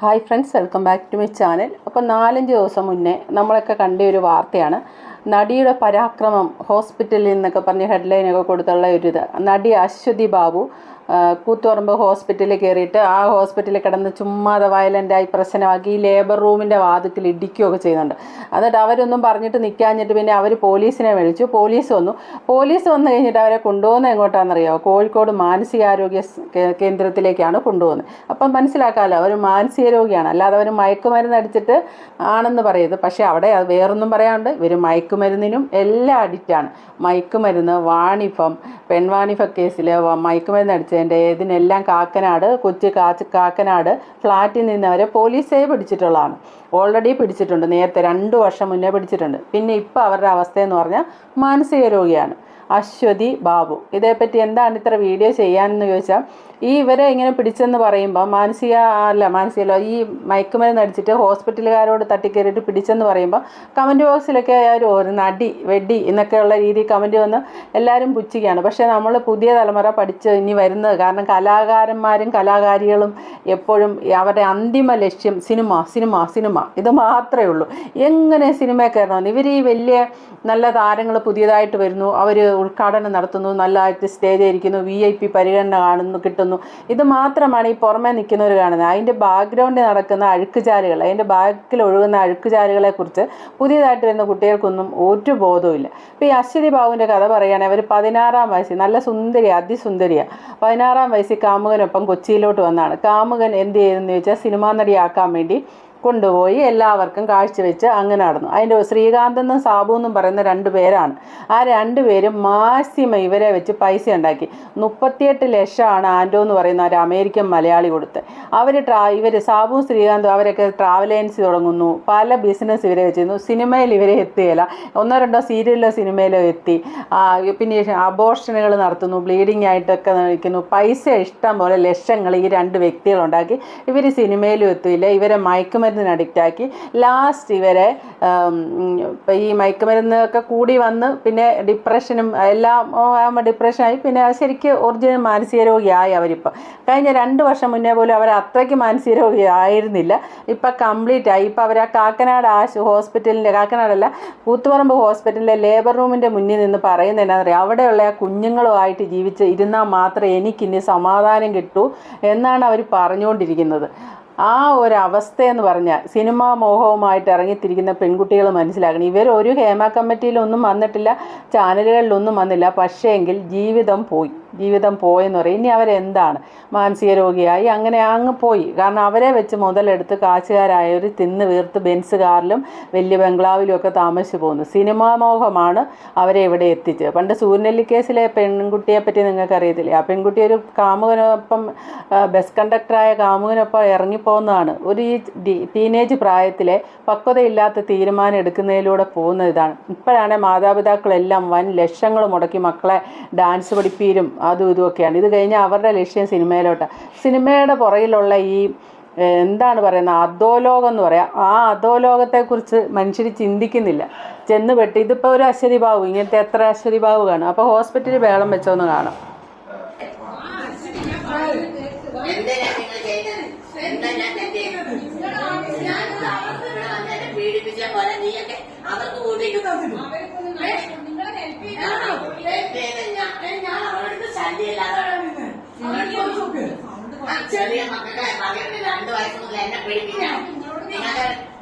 Hi friends welcome back to my channel അപ്പോൾ നാലഞ്ച് ദിവസം മുന്നേ നമ്മളൊക്കെ കണ്ട ഒരു വാർത്തയാണ്. നടിയുടെ പരാക്രമം ഹോസ്പിറ്റലിൽ നിന്നൊക്കെ പറഞ്ഞ് ഹെഡ്ലൈനൊക്കെ കൊടുത്തുള്ള ഒരു ഇത്. നടി അശ്വതി ബാബു കൂത്തുപറമ്പ് ഹോസ്പിറ്റലിൽ കയറിയിട്ട് ആ ഹോസ്പിറ്റലിൽ കിടന്ന് ചുമ്മാതെ വയലന്റായി പ്രശ്നമാക്കി ഈ ലേബർ റൂമിന്റെ വാതിക്കൽ ഇടിക്കുകയൊക്കെ ചെയ്യുന്നുണ്ട്. എന്നിട്ട് അവരൊന്നും പറഞ്ഞിട്ട് നിൽക്കാഞ്ഞിട്ട് പിന്നെ അവർ പോലീസിനെ വിളിച്ചു. പോലീസ് വന്നു. പോലീസ് വന്നു കഴിഞ്ഞിട്ട് അവരെ കൊണ്ടുപോകുന്നത് എങ്ങോട്ടാണെന്നറിയാമോ കോഴിക്കോട് മാനസികാരോഗ്യ കേന്ദ്രത്തിലേക്കാണ് കൊണ്ടുപോകുന്നത്. അപ്പം മനസ്സിലാക്കാമല്ലോ അവർ മാനസിക രോഗിയാണ് അല്ലാതെ അവർ മയക്കുമരുന്ന് അടിച്ചിട്ട് ആണെന്ന് പറയുന്നത് പക്ഷേ അവിടെ വേറൊന്നും പറയാണ്ട് ഇവർ മയക്കുമരുന്നിനും എല്ലാം അഡിക്റ്റാണ് മയക്കുമരുന്ന് വാണിഭം പെൺവാണിഭ കേസിൽ മയക്കുമരുന്ന് അടിച്ചതിന്റെ ഇതിനെല്ലാം കാക്കനാട് കൊച്ചു കാച്ച് കാക്കനാട് ഫ്ലാറ്റിൽ നിന്നവരെ പോലീസേ പിടിച്ചിട്ടുള്ളതാണ്. ഓൾറെഡി പിടിച്ചിട്ടുണ്ട്. നേരത്തെ രണ്ട് വർഷം മുന്നേ പിടിച്ചിട്ടുണ്ട്. പിന്നെ ഇപ്പോൾ അവരുടെ അവസ്ഥയെന്ന് പറഞ്ഞാൽ മാനസിക രോഗിയാണ്. അശ്വതി ബാബു. ഇതേപ്പറ്റി എന്താണ് ഇത്ര വീഡിയോ ചെയ്യാനെന്ന് ചോദിച്ചാൽ ഈ ഇവരെ ഇങ്ങനെ പിടിച്ചെന്ന് പറയുമ്പോൾ മാനസിക അല്ല മാനസികല്ല ഈ മയക്കുമരുന്ന് അടിച്ചിട്ട് ഹോസ്പിറ്റലുകാരോട് തട്ടിക്കയറിയിട്ട് പിടിച്ചെന്ന് പറയുമ്പോൾ കമന്റ് ബോക്സിലൊക്കെ ഒരു ഒരു നടി വെടി എന്നൊക്കെയുള്ള രീതി കമന്റ് വന്ന് എല്ലാവരും പുച്ഛിക്കുകയാണ്. പക്ഷേ നമ്മൾ പുതിയ തലമുറ പഠിച്ച് ഇനി വരുന്നത് കാരണം കലാകാരന്മാരും കലാകാരികളും എപ്പോഴും അവരുടെ അന്തിമ ലക്ഷ്യം സിനിമ സിനിമ സിനിമ. ഇത് മാത്രമേ ഉള്ളൂ. എങ്ങനെ സിനിമയിൽ കയറണമെന്ന് ഇവർ ഈ വലിയ നല്ല താരങ്ങൾ പുതിയതായിട്ട് വരുന്നു. അവർ ഉദ്ഘാടനം നടത്തുന്നു. നല്ലതായിട്ട് സ്റ്റേജ് ഇരിക്കുന്നു. വി ഐ പി പരിഗണന കാണുന്നു കിട്ടുന്നു. ഇത് മാത്രമാണ് ഈ പുറമേ നിൽക്കുന്നവർ കാണുന്നത്. അതിന്റെ ബാക്ക്ഗ്രൗണ്ടിൽ നടക്കുന്ന അഴുക്കുചാലുകൾ അതിന്റെ ബാക്കിൽ ഒഴുകുന്ന അഴുക്കുചാലുകളെ കുറിച്ച് പുതിയതായിട്ട് വരുന്ന കുട്ടികൾക്കൊന്നും ഒരു ബോധവുമില്ല. ഇപ്പോൾ ഈ അശ്വതി ബാബുവിന്റെ കഥ പറയുകയാണെങ്കിൽ അവർ പതിനാറാം വയസ്സിൽ നല്ല സുന്ദരി അതിസുന്ദരിയാണ് പതിനാറാം വയസ്സിൽ കാമുകനൊപ്പം കൊച്ചിയിലോട്ട് വന്നാണ്. കാമുകൻ എന്ത് ചെയ്തെന്ന് ചോദിച്ചാൽ സിനിമാ നടിയാക്കാൻ വേണ്ടി കൊണ്ടുപോയി എല്ലാവർക്കും കാഴ്ചവെച്ച് അങ്ങനെ നടന്നു. അതിന്റെ ശ്രീകാന്ത് എന്നും സാബു എന്നും പറയുന്ന രണ്ട് പേരാണ്. ആ രണ്ട് പേരും മാക്സിമം ഇവരെ വെച്ച് പൈസ ഉണ്ടാക്കി. മുപ്പത്തിയെട്ട് ലക്ഷമാണ് ആന്റോ എന്ന് പറയുന്ന ഒരു അമേരിക്കൻ മലയാളി കൊടുത്ത്. അവർ ട്രാ ഇവർ സാബുവും ശ്രീകാന്തും അവരൊക്കെ ട്രാവൽ ഏജൻസി തുടങ്ങുന്നു. പല ബിസിനസ് ഇവരെ വെച്ചിരുന്നു. സിനിമയിൽ ഇവരെ എത്തിയില്ല. ഒന്നോ രണ്ടോ സീരിയലിലോ സിനിമയിലോ എത്തി. പിന്നെ അബോർഷനുകൾ നടത്തുന്നു. ബ്ലീഡിങ് ആയിട്ടൊക്കെ നിൽക്കുന്നു. പൈസ ഇഷ്ടം പോലെ ലക്ഷങ്ങൾ ഈ രണ്ട് വ്യക്തികളുണ്ടാക്കി ഇവർ സിനിമയിലും എത്തിയില്ല. ഇവരെ മയക്കുമരുന്നിന് അഡിക്റ്റ് ആക്കി. ലാസ്റ്റ് ഇവരെ ഈ മയക്കുമരുന്നൊക്കെ കൂടി വന്ന് പിന്നെ ഡിപ്രഷനും എല്ലാം ഡിപ്രഷനായി പിന്നെ ശരിക്കും ഒറിജിനൽ മാനസിക രോഗിയായി അവരിപ്പോൾ കഴിഞ്ഞ രണ്ട് വർഷം മുന്നേ പോലും അവർ അത്രയ്ക്ക് മാനസിക രോഗി ആയിരുന്നില്ല ഇപ്പം കംപ്ലീറ്റ് ആയി. ഇപ്പോൾ അവർ ആ കാക്കനാട് ആശു ഹോസ്പിറ്റലിന്റെ കാക്കനാടല്ല കൂത്തുപറമ്പ് ഹോസ്പിറ്റലിലെ ലേബർ റൂമിന്റെ മുന്നിൽ നിന്ന് പറയുന്നത് എന്നാന്ന് അറിയാം അവിടെയുള്ള ആ കുഞ്ഞുങ്ങളുമായിട്ട് ജീവിച്ച് ഇരുന്നാൽ മാത്രമേ എനിക്കിനി സമാധാനം കിട്ടൂ എന്നാണ് അവർ പറഞ്ഞുകൊണ്ടിരിക്കുന്നത്. ആ ഒരു അവസ്ഥയെന്ന് പറഞ്ഞാൽ സിനിമാ മോഹവുമായിട്ട് ഇറങ്ങിത്തിരിക്കുന്ന പെൺകുട്ടികൾ മനസ്സിലാക്കണം ഇവർ ഒരു ഹേമ കമ്മിറ്റിയിലൊന്നും വന്നിട്ടില്ല ചാനലുകളിലൊന്നും വന്നില്ല. പക്ഷേ എങ്കിൽ ജീവിതം പോയി. ജീവിതം പോയെന്ന് പറയും. ഇനി അവരെന്താണ്? മാനസിക രോഗിയായി അങ്ങനെ അങ്ങ് പോയി. കാരണം അവരെ വെച്ച് മുതലെടുത്ത് കാശുകാരായവർ തിന്ന് വീർത്ത് ബെൻസ് കാറിലും വലിയ ബംഗ്ലാവിലും ഒക്കെ താമസിച്ചു പോകുന്നു. സിനിമാ മോഹമാണ് അവരെ ഇവിടെ എത്തിച്ചത്. പണ്ട് സൂര്യനെല്ലിക്കേസിലെ പെൺകുട്ടിയെ പറ്റി നിങ്ങൾക്ക് അറിയത്തില്ലേ ആ പെൺകുട്ടി ഒരു കാമുകനൊപ്പം ബസ് കണ്ടക്ടറായ കാമുകനൊപ്പം ഇറങ്ങിപ്പോകുന്നതാണ്. ഒരു ഈ ടീനേജ് പ്രായത്തിലെ പക്വതയില്ലാത്ത തീരുമാനം എടുക്കുന്നതിലൂടെ പോകുന്ന ഇതാണ്. ഇപ്പോഴാണ് മാതാപിതാക്കളെല്ലാം വൻ ലക്ഷങ്ങൾ മുടക്കി മക്കളെ ഡാൻസ് പഠിപ്പീരും അതും ഇതുമൊക്കെയാണ് ഇത് കഴിഞ്ഞാൽ അവരുടെ ലക്ഷ്യം സിനിമയിലോട്ടാണ് സിനിമയുടെ പുറകിലുള്ള ഈ എന്താണ് പറയുന്നത് അധോലോകം എന്ന് പറയാം. ആ അധോലോകത്തെക്കുറിച്ച് മനുഷ്യർ ചിന്തിക്കുന്നില്ല. ചെന്ന് പെട്ട് ഇതിപ്പോൾ ഒരു അശ്വതി ബാബു ഇങ്ങനത്തെ എത്ര അശ്വതി ബാബു കാണും. അപ്പോൾ ഹോസ്പിറ്റലിൽ വേളം വെച്ചോന്ന് കാണാം എന്തിനാ നിങ്ങൾ ചെയ്യുന്നത്? എന്താ ഞാൻ തെറ്റ് ചെയ്തത്? ഞാൻ അവർക്ക് ഇവിടെ വന്നേരം പീഡിപ്പിച്ച പോലെ നീയൊക്കെ അവർക്ക് കൂട്ടിയിട്ട് ഏ? ഞാനോ? help ചെയ്ത് ഞാൻ- ഞാൻ അവരുടെ ശല്യമില്ലാതെ ആ ചെറിയ മക്കളുടെ പറയുന്നത് രണ്ട് വയസ്സ് മുതൽ എന്നെ പീഡിപ്പിക്കാം നിങ്ങൾ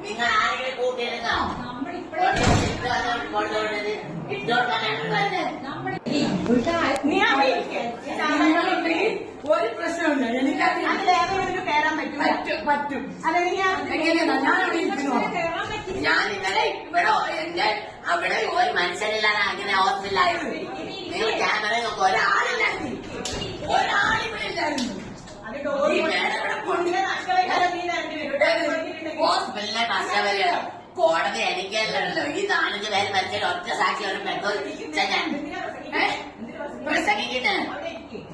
നിങ്ങൾ ആരെങ്കിലും കൂട്ടിയിരുന്നോ. ഒരു പ്രശ്നമുണ്ട് എനിക്കറിയാം അതിൽ ഏതെങ്കിലും കയറാൻ പറ്റും പറ്റും. അല്ലെങ്കിൽ ഞാൻ ഇന്നലെ ഇവിടെ എന്റെ അവിടെ ഒരു മനുഷ്യനില്ലാതെ അങ്ങനെ ഹോസ്പിറ്റലായിരുന്നു നിങ്ങൾ ക്യാമറ നോക്കും. ഒരാളില്ലായിരുന്നു ഇല്ലായിരുന്നു അത് ഈ ഡോറ് മേഡം ഇവിടെ കൊണ്ട് ഹോസ്പിറ്റലിലെ കോടതി എനിക്കല്ലല്ലോ ഈ നാലഞ്ച് പേര് മരിച്ചാൽ ഒറ്റ സാക്ഷി ഒരു പെട്ടോ ഞാൻ ഏ? പ്രസംഗിക്കട്ടെ?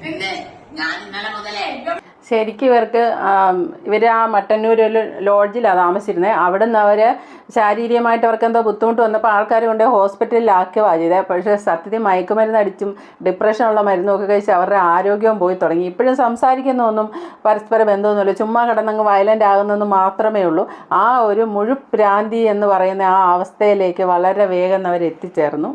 എന്ത്? ഞാൻ ഇന്നലെ മുതലേ ശരിക്കും ഇവർക്ക് ഇവർ ആ മട്ടന്നൂർ ഒരു ലോഡ്ജിലാണ് താമസിച്ചിരുന്നത് അവിടെ നിന്ന് അവർ ശാരീരികമായിട്ട് അവർക്ക് എന്തോ ബുദ്ധിമുട്ട് വന്നപ്പോൾ ആൾക്കാർ കൊണ്ട് ഹോസ്പിറ്റലിലാക്കുക ചെയ്തത് പക്ഷേ സത്യത്തിൽ മയക്കുമരുന്ന് അടിച്ചും ഡിപ്രഷനുള്ള മരുന്നൊക്കെ കഴിച്ച് അവരുടെ ആരോഗ്യവും പോയി തുടങ്ങി. ഇപ്പോഴും സംസാരിക്കുന്നൊന്നും പരസ്പര ബന്ധമൊന്നുമില്ല. ചുമ്മാ കിടന്നങ്ങ് വയലന്റ് ആകുന്നെന്ന് മാത്രമേ ഉള്ളൂ. ആ ഒരു മുഴുപ്രാന്തി എന്ന് പറയുന്ന ആ അവസ്ഥയിലേക്ക് വളരെ വേഗം അവർ എത്തിച്ചേർന്നു?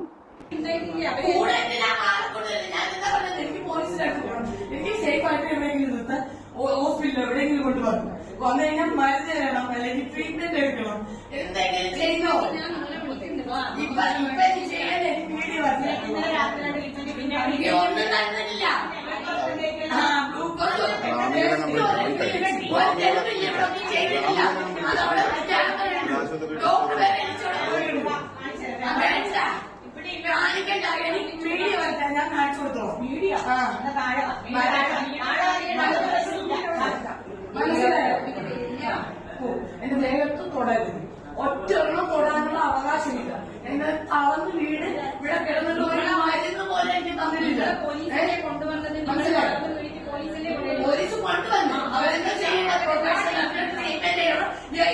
എനിക്ക് സേഫ് ആയിട്ട് എവിടെയെങ്കിലും ഹോസ്പിറ്റലിൽ എവിടെയെങ്കിലും കൊണ്ടുപോകും വന്നു. കഴിഞ്ഞാൽ മരുന്ന് തരണം അല്ലെങ്കിൽ ട്രീറ്റ്മെന്റ് എടുക്കണം. എന്തെങ്കിലും ചെയ്തോ? ഇപ്പൊ ഇപ്പൊ ചെയ്യാൻ പേടി? കാണിക്കണ്ട, എനിക്ക് പേടി വരട്ടെ ഞാൻ കാണിച്ചു കൊടുത്തോളാം. ആ. മനസ്സിലായോ എന്റെ ദേഹത്ത് തൊടരുത് ഒറ്റ ഒരെണ്ണം തൊടാനുള്ള അവകാശമില്ല എന്നെ തളർന്ന് വീട് ഇവിടെ കിടന്നിട്ട് ഒരു മരുന്ന് പോലെ എനിക്ക് തന്നിട്ടില്ല. മനസ്സിലായോ പോലീസ് കൊണ്ടുവന്നു അവരെന്താ ചെയ്യേണ്ട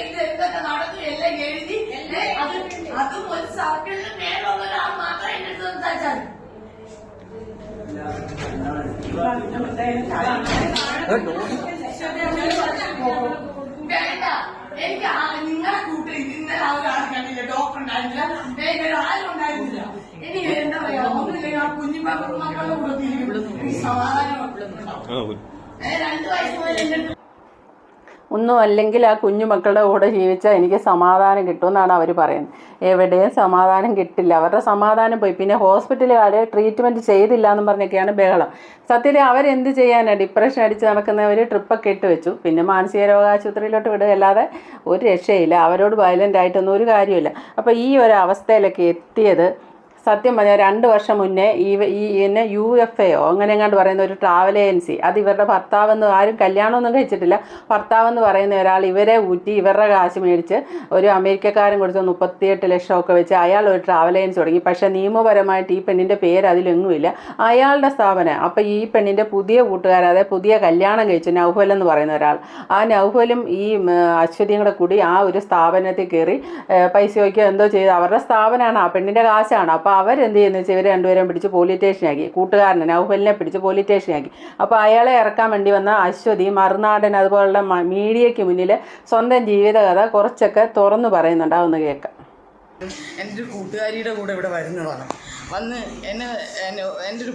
ഇത് എന്തൊക്കെ നടന്നു എല്ലാം എഴുതി അത് അതും ഒരു സർക്കിളിന് മേലുള്ള ഒരാൾ മാത്രം എന്നെ സംസാരിച്ചാൽ വേണ്ട എനിക്ക് ആ നിങ്ങളെ കൂട്ടി ഇന്നലെ ആ ഒരാളെ കണ്ടില്ല വേറെ ആരും എനിക്ക് എന്താ പറയാ? ഒന്നുമില്ലെങ്കിൽ ആ കുഞ്ഞു മക്കളുടെ കൂടെ സമാധാനം രണ്ട് വയസ്സ് മുതൽ എന്റെ ഒന്നും അല്ലെങ്കിൽ ആ കുഞ്ഞു മക്കളുടെ കൂടെ ജീവിച്ചാൽ എനിക്ക് സമാധാനം കിട്ടുമെന്നാണ് അവർ പറയുന്നത്. എവിടെയും സമാധാനം കിട്ടില്ല. അവരുടെ സമാധാനം പോയി. പിന്നെ ഹോസ്പിറ്റലുകാർ ട്രീറ്റ്മെന്റ് ചെയ്തില്ല എന്നും പറഞ്ഞൊക്കെയാണ് ബഹളം. സത്യത്തിൽ അവരെന്ത് ചെയ്യാനാണ് ഡിപ്രഷൻ അടിച്ച് നടക്കുന്നവർ ട്രിപ്പൊക്കെ ഇട്ട് വെച്ചു. പിന്നെ മാനസിക രോഗാശുപത്രിയിലോട്ട് വിടുക അല്ലാതെ ഒരു രക്ഷയില്ല. അവരോട് വയലന്റ് ആയിട്ടൊന്നും ഒരു കാര്യമില്ല അപ്പോൾ ഈ ഒരു അവസ്ഥയിലൊക്കെ എത്തിയത് സത്യം പറഞ്ഞാൽ രണ്ട് വർഷം മുന്നേ ഈ ഈ എന്നെ യു എഫ് എയോ അങ്ങനെ എങ്ങാണ്ട് പറയുന്ന ഒരു ട്രാവൽ ഏജൻസി അത് ഇവരുടെ ഭർത്താവെന്ന് ആരും കല്യാണമൊന്നും കഴിച്ചിട്ടില്ല. ഭർത്താവെന്ന് പറയുന്ന ഒരാൾ ഇവരെ ഊറ്റി ഇവരുടെ കാശ് മേടിച്ച് ഒരു അമേരിക്കക്കാരൻ കൊടുത്ത് മുപ്പത്തിയെട്ട് ലക്ഷമൊക്കെ വെച്ച് അയാൾ ഒരു ട്രാവൽ ഏജൻസി തുടങ്ങി. പക്ഷേ നിയമപരമായിട്ട് ഈ പെണ്ണിന്റെ പേര് അതിലൊന്നുമില്ല അയാളുടെ സ്ഥാപനം അപ്പോൾ ഈ പെണ്ണിന്റെ പുതിയ കൂട്ടുകാർ അതായത് പുതിയ കല്യാണം കഴിച്ചു നൗഫൽ എന്ന് പറയുന്ന ഒരാൾ ആ നൗഫലും ഈ അശ്വതിയും കൂടെ കൂടി ആ ഒരു സ്ഥാപനത്തിൽ കയറി പൈസ വയ്ക്കുക എന്തോ ചെയ്ത്. അവരുടെ സ്ഥാപനമാണ് ആ പെണ്ണിന്റെ കാശാണ്. അപ്പോൾ അവരെന്ത് ചെയ്യുന്നു വെച്ചാൽ ഇവർ രണ്ടുപേരും പിടിച്ച് പോലീസ് സ്റ്റേഷനാക്കി കൂട്ടുകാരനെ നൗഫലിനെ പിടിച്ച് പോലീസ് സ്റ്റേഷനാക്കി അപ്പോൾ അയാളെ ഇറക്കാൻ വേണ്ടി വന്ന അശ്വതി മറുനാടൻ അതുപോലുള്ള മീഡിയയ്ക്ക് മുന്നിൽ സ്വന്തം ജീവിതകഥ കുറച്ചൊക്കെ തുറന്നു പറയുന്നുണ്ട്. കേൾക്കാം. എന്റെ കൂട്ടുകാരിയുടെ കൂടെ ഇവിടെ വരുന്നതാണ്. വന്ന് എന്നെ എന്റെ ഒരു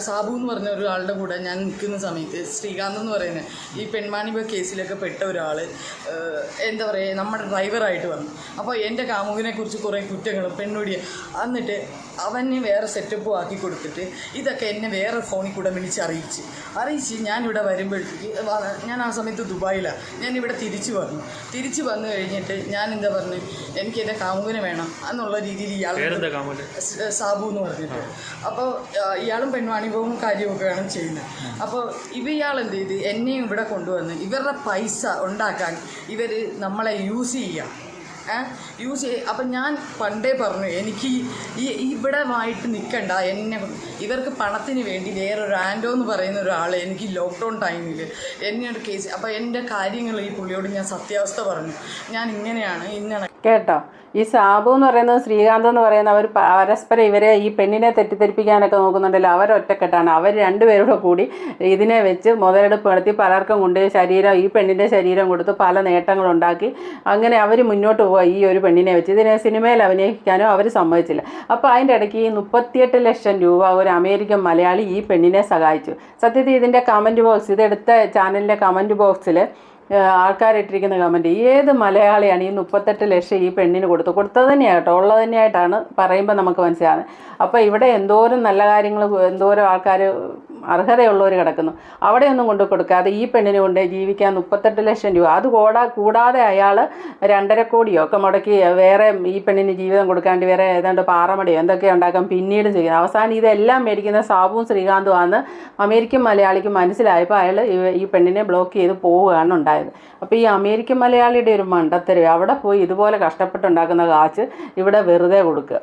സാബു എന്ന് പറഞ്ഞ ഒരാളുടെ കൂടെ ഞാൻ നിൽക്കുന്ന സമയത്ത് ശ്രീകാന്ത് എന്ന് പറയുന്നത് ഈ പെൺമാണിപ കേസിലൊക്കെ പെട്ട ഒരാൾ എന്താ പറയുക നമ്മുടെ ഡ്രൈവറായിട്ട് വന്നു. അപ്പോൾ എന്റെ കാമുകിനെ കുറിച്ച് കുറേ കുറ്റങ്ങൾ പെണ്ണുടിയ എന്നിട്ട് അവന് വേറെ സെറ്റപ്പും ആക്കി കൊടുത്തിട്ട് ഇതൊക്കെ എന്നെ വേറെ ഫോണിൽ കൂടെ വിളിച്ച് അറിയിച്ച്. അറിയിച്ച് ഞാനിവിടെ വരുമ്പോഴത്തേക്ക് ഞാൻ ആ സമയത്ത് ദുബായിലാണ് ഞാൻ ഇവിടെ തിരിച്ചു വന്നു. തിരിച്ചു വന്നു കഴിഞ്ഞിട്ട് ഞാൻ എന്താ പറഞ്ഞു എനിക്ക് എന്റെ കാമുകന് വേണം എന്നുള്ള രീതിയിൽ ഇയാൾ സാബു എന്ന് പറഞ്ഞിട്ട്. അപ്പോൾ ഇയാളും പെൺവാണിഭവും കാര്യമൊക്കെയാണ് ചെയ്യുന്നത്. അപ്പോൾ ഇവ ഇയാൾ എന്ത് ചെയ്ത് എന്നെയും ഇവിടെ കൊണ്ടുവന്ന് ഇവരുടെ പൈസ ഉണ്ടാക്കാൻ ഇവർ നമ്മളെ യൂസ് ചെയ്യാം. യൂസ് ചെയ്യുക അപ്പം ഞാൻ പണ്ടേ പറഞ്ഞു എനിക്ക് ഈ ഇവിടെ ആയിട്ട് നിൽക്കണ്ട എന്നെ ഇവർക്ക് പണത്തിന് വേണ്ടി വേറൊരു ആൻഡോ എന്ന് പറയുന്ന ഒരാൾ എനിക്ക് ലോക്ക്ഡൗൺ ടൈമിൽ എന്നെ ഒരു കേസ് അപ്പോൾ എന്റെ കാര്യങ്ങൾ ഈ പുള്ളിയോട് ഞാൻ സത്യാവസ്ഥ പറഞ്ഞു. ഞാൻ ഇങ്ങനെയാണ് ഇങ്ങനെ കേട്ടോ. ഈ സാബു എന്ന് പറയുന്നത് ശ്രീകാന്ത് എന്ന് പറയുന്ന അവർ പരസ്പരം ഇവരെ ഈ പെണ്ണിനെ തെറ്റിദ്ധരിപ്പിക്കാനൊക്കെ നോക്കുന്നുണ്ടല്ലോ. അവർ ഒറ്റക്കെട്ടാണ്. അവർ രണ്ടുപേരുടെ കൂടി ഇതിനെ വെച്ച് മുതലെടുപ്പ് നടത്തി പലർക്കും കൊണ്ട് ശരീരം ഈ പെണ്ണിന്റെ ശരീരം കൊടുത്ത് പല നേട്ടങ്ങളുണ്ടാക്കി. അങ്ങനെ അവർ മുന്നോട്ട് ഈ ഒരു പെണ്ണിനെ വെച്ച്. ഇതിനെ സിനിമയിൽ അഭിനയിക്കാനോ അവർ സമ്മതിച്ചില്ല. അപ്പോൾ അതിന്റെ ഇടയ്ക്ക് ഈ മുപ്പത്തിയെട്ട് ലക്ഷം രൂപ ഒരു അമേരിക്കൻ മലയാളി ഈ പെണ്ണിനെ സഹായിച്ചു. സത്യത്തിൽ ഇതിന്റെ കമന്റ് ബോക്സ് ഇതെടുത്ത ചാനലിന്റെ കമന്റ് ബോക്സിൽ ആൾക്കാരിട്ടിരിക്കുന്ന കമന്റ് ഏത് മലയാളിയാണ് ഈ മുപ്പത്തെട്ട് ലക്ഷം ഈ പെണ്ണിന് കൊടുത്തു കൊടുത്തത് തന്നെയാണ് കേട്ടോ. ഉള്ളത് തന്നെയായിട്ടാണ് പറയുമ്പോൾ നമുക്ക് മനസ്സിലാകുന്നത് അപ്പോൾ ഇവിടെ എന്തോരം നല്ല കാര്യങ്ങൾ എന്തോരം ആൾക്കാർ അർഹതയുള്ളവർ കിടക്കുന്നു. അവിടെയൊന്നും കൊണ്ട് കൊടുക്കാതെ ഈ പെണ്ണിന് കൊണ്ട് ജീവിക്കാൻ മുപ്പത്തെട്ട് ലക്ഷം രൂപ. അത് കൂടാ കൂടാതെ അയാൾ രണ്ടര കോടിയോ ഒക്കെ മുടക്കി വേറെ ഈ പെണ്ണിന് ജീവിതം കൊടുക്കാണ്ട് വേറെ ഏതാണ്ട് പാറമടിയോ എന്തൊക്കെ ഉണ്ടാക്കാൻ പിന്നീട് ചെയ്യുന്നത് അവസാനം ഇതെല്ലാം മേടിക്കുന്ന സാബുവും ശ്രീകാന്തും ആണ് അമേരിക്കൻ മലയാളിക്ക് മനസ്സിലായപ്പോൾ അയാൾ ഈ പെണ്ണിനെ ബ്ലോക്ക് ചെയ്ത് പോവുകയാണ് ഉണ്ടായത്. അപ്പോൾ ഈ അമേരിക്കൻ മലയാളിയുടെ ഒരു മണ്ടത്തരം അവിടെ പോയി ഇതുപോലെ കഷ്ടപ്പെട്ടുണ്ടാക്കുന്ന കാശ് ഇവിടെ വെറുതെ കൊടുക്കുക.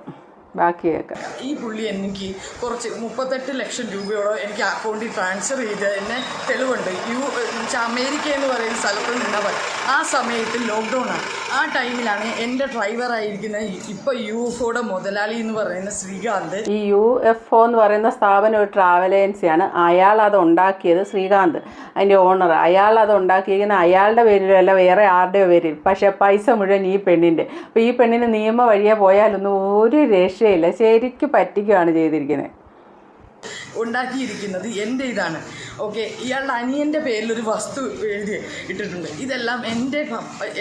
ബാക്കി കേൾക്കാം ഈ പുള്ളി എനിക്ക് കുറച്ച് മുപ്പത്തെട്ട് ലക്ഷം രൂപയോളം എനിക്ക് അക്കൗണ്ടിൽ ട്രാൻസ്ഫർ ചെയ്തതിന് തെളിവുണ്ട്. യു അമേരിക്ക എന്ന് പറയുന്ന സ്ഥലത്ത് നിന്നവർ ആ സമയത്ത് ലോക്ക്ഡൗണാണ് ആ ടൈമിലാണ് എന്റെ ഡ്രൈവറായിരിക്കുന്ന ഇപ്പോൾ യു എഫ് ഒയുടെ മുതലാളി എന്ന് പറയുന്ന ശ്രീകാന്ത്. ഈ യു എഫ് ഒ എന്ന് പറയുന്ന സ്ഥാപനം ഒരു ട്രാവൽ ഏജൻസിയാണ് അയാൾ അത് ഉണ്ടാക്കിയത് ശ്രീകാന്ത് അതിന്റെ ഓണർ അയാൾ അത് ഉണ്ടാക്കിയിരിക്കുന്ന അയാളുടെ പേരിലല്ല വേറെ ആരുടെയോ പേരിൽ. പക്ഷേ പൈസ മുഴുവൻ ഈ പെണ്ണിന്റെ. അപ്പോൾ ഈ പെണ്ണിന് നിയമ വഴിയെ പോയാലൊന്നും ഒരു രക്ഷയില്ല ശരിക്കും പറ്റിക്കുകയാണ് ചെയ്തിരിക്കുന്നത് ഉണ്ടാക്കിയിരിക്കുന്നത് എന്റെ ഇതാണ്. ഓക്കെ ഇയാളുടെ അനിയന്റെ പേരിലൊരു വസ്തു എഴുതി ഇട്ടിട്ടുണ്ട്. ഇതെല്ലാം എന്റെ